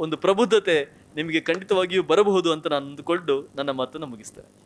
ಒಂದು ಪ್ರಬುದ್ಧತೆ ನಿಮಗೆ ಖಂಡಿತವಾಗಿಯೂ ಬರಬಹುದು ಅಂತ ನಾನು ಅಂದುಕೊಂಡು ನನ್ನ ಮಾತನ್ನು ಮುಗಿಸ್ತೇನೆ.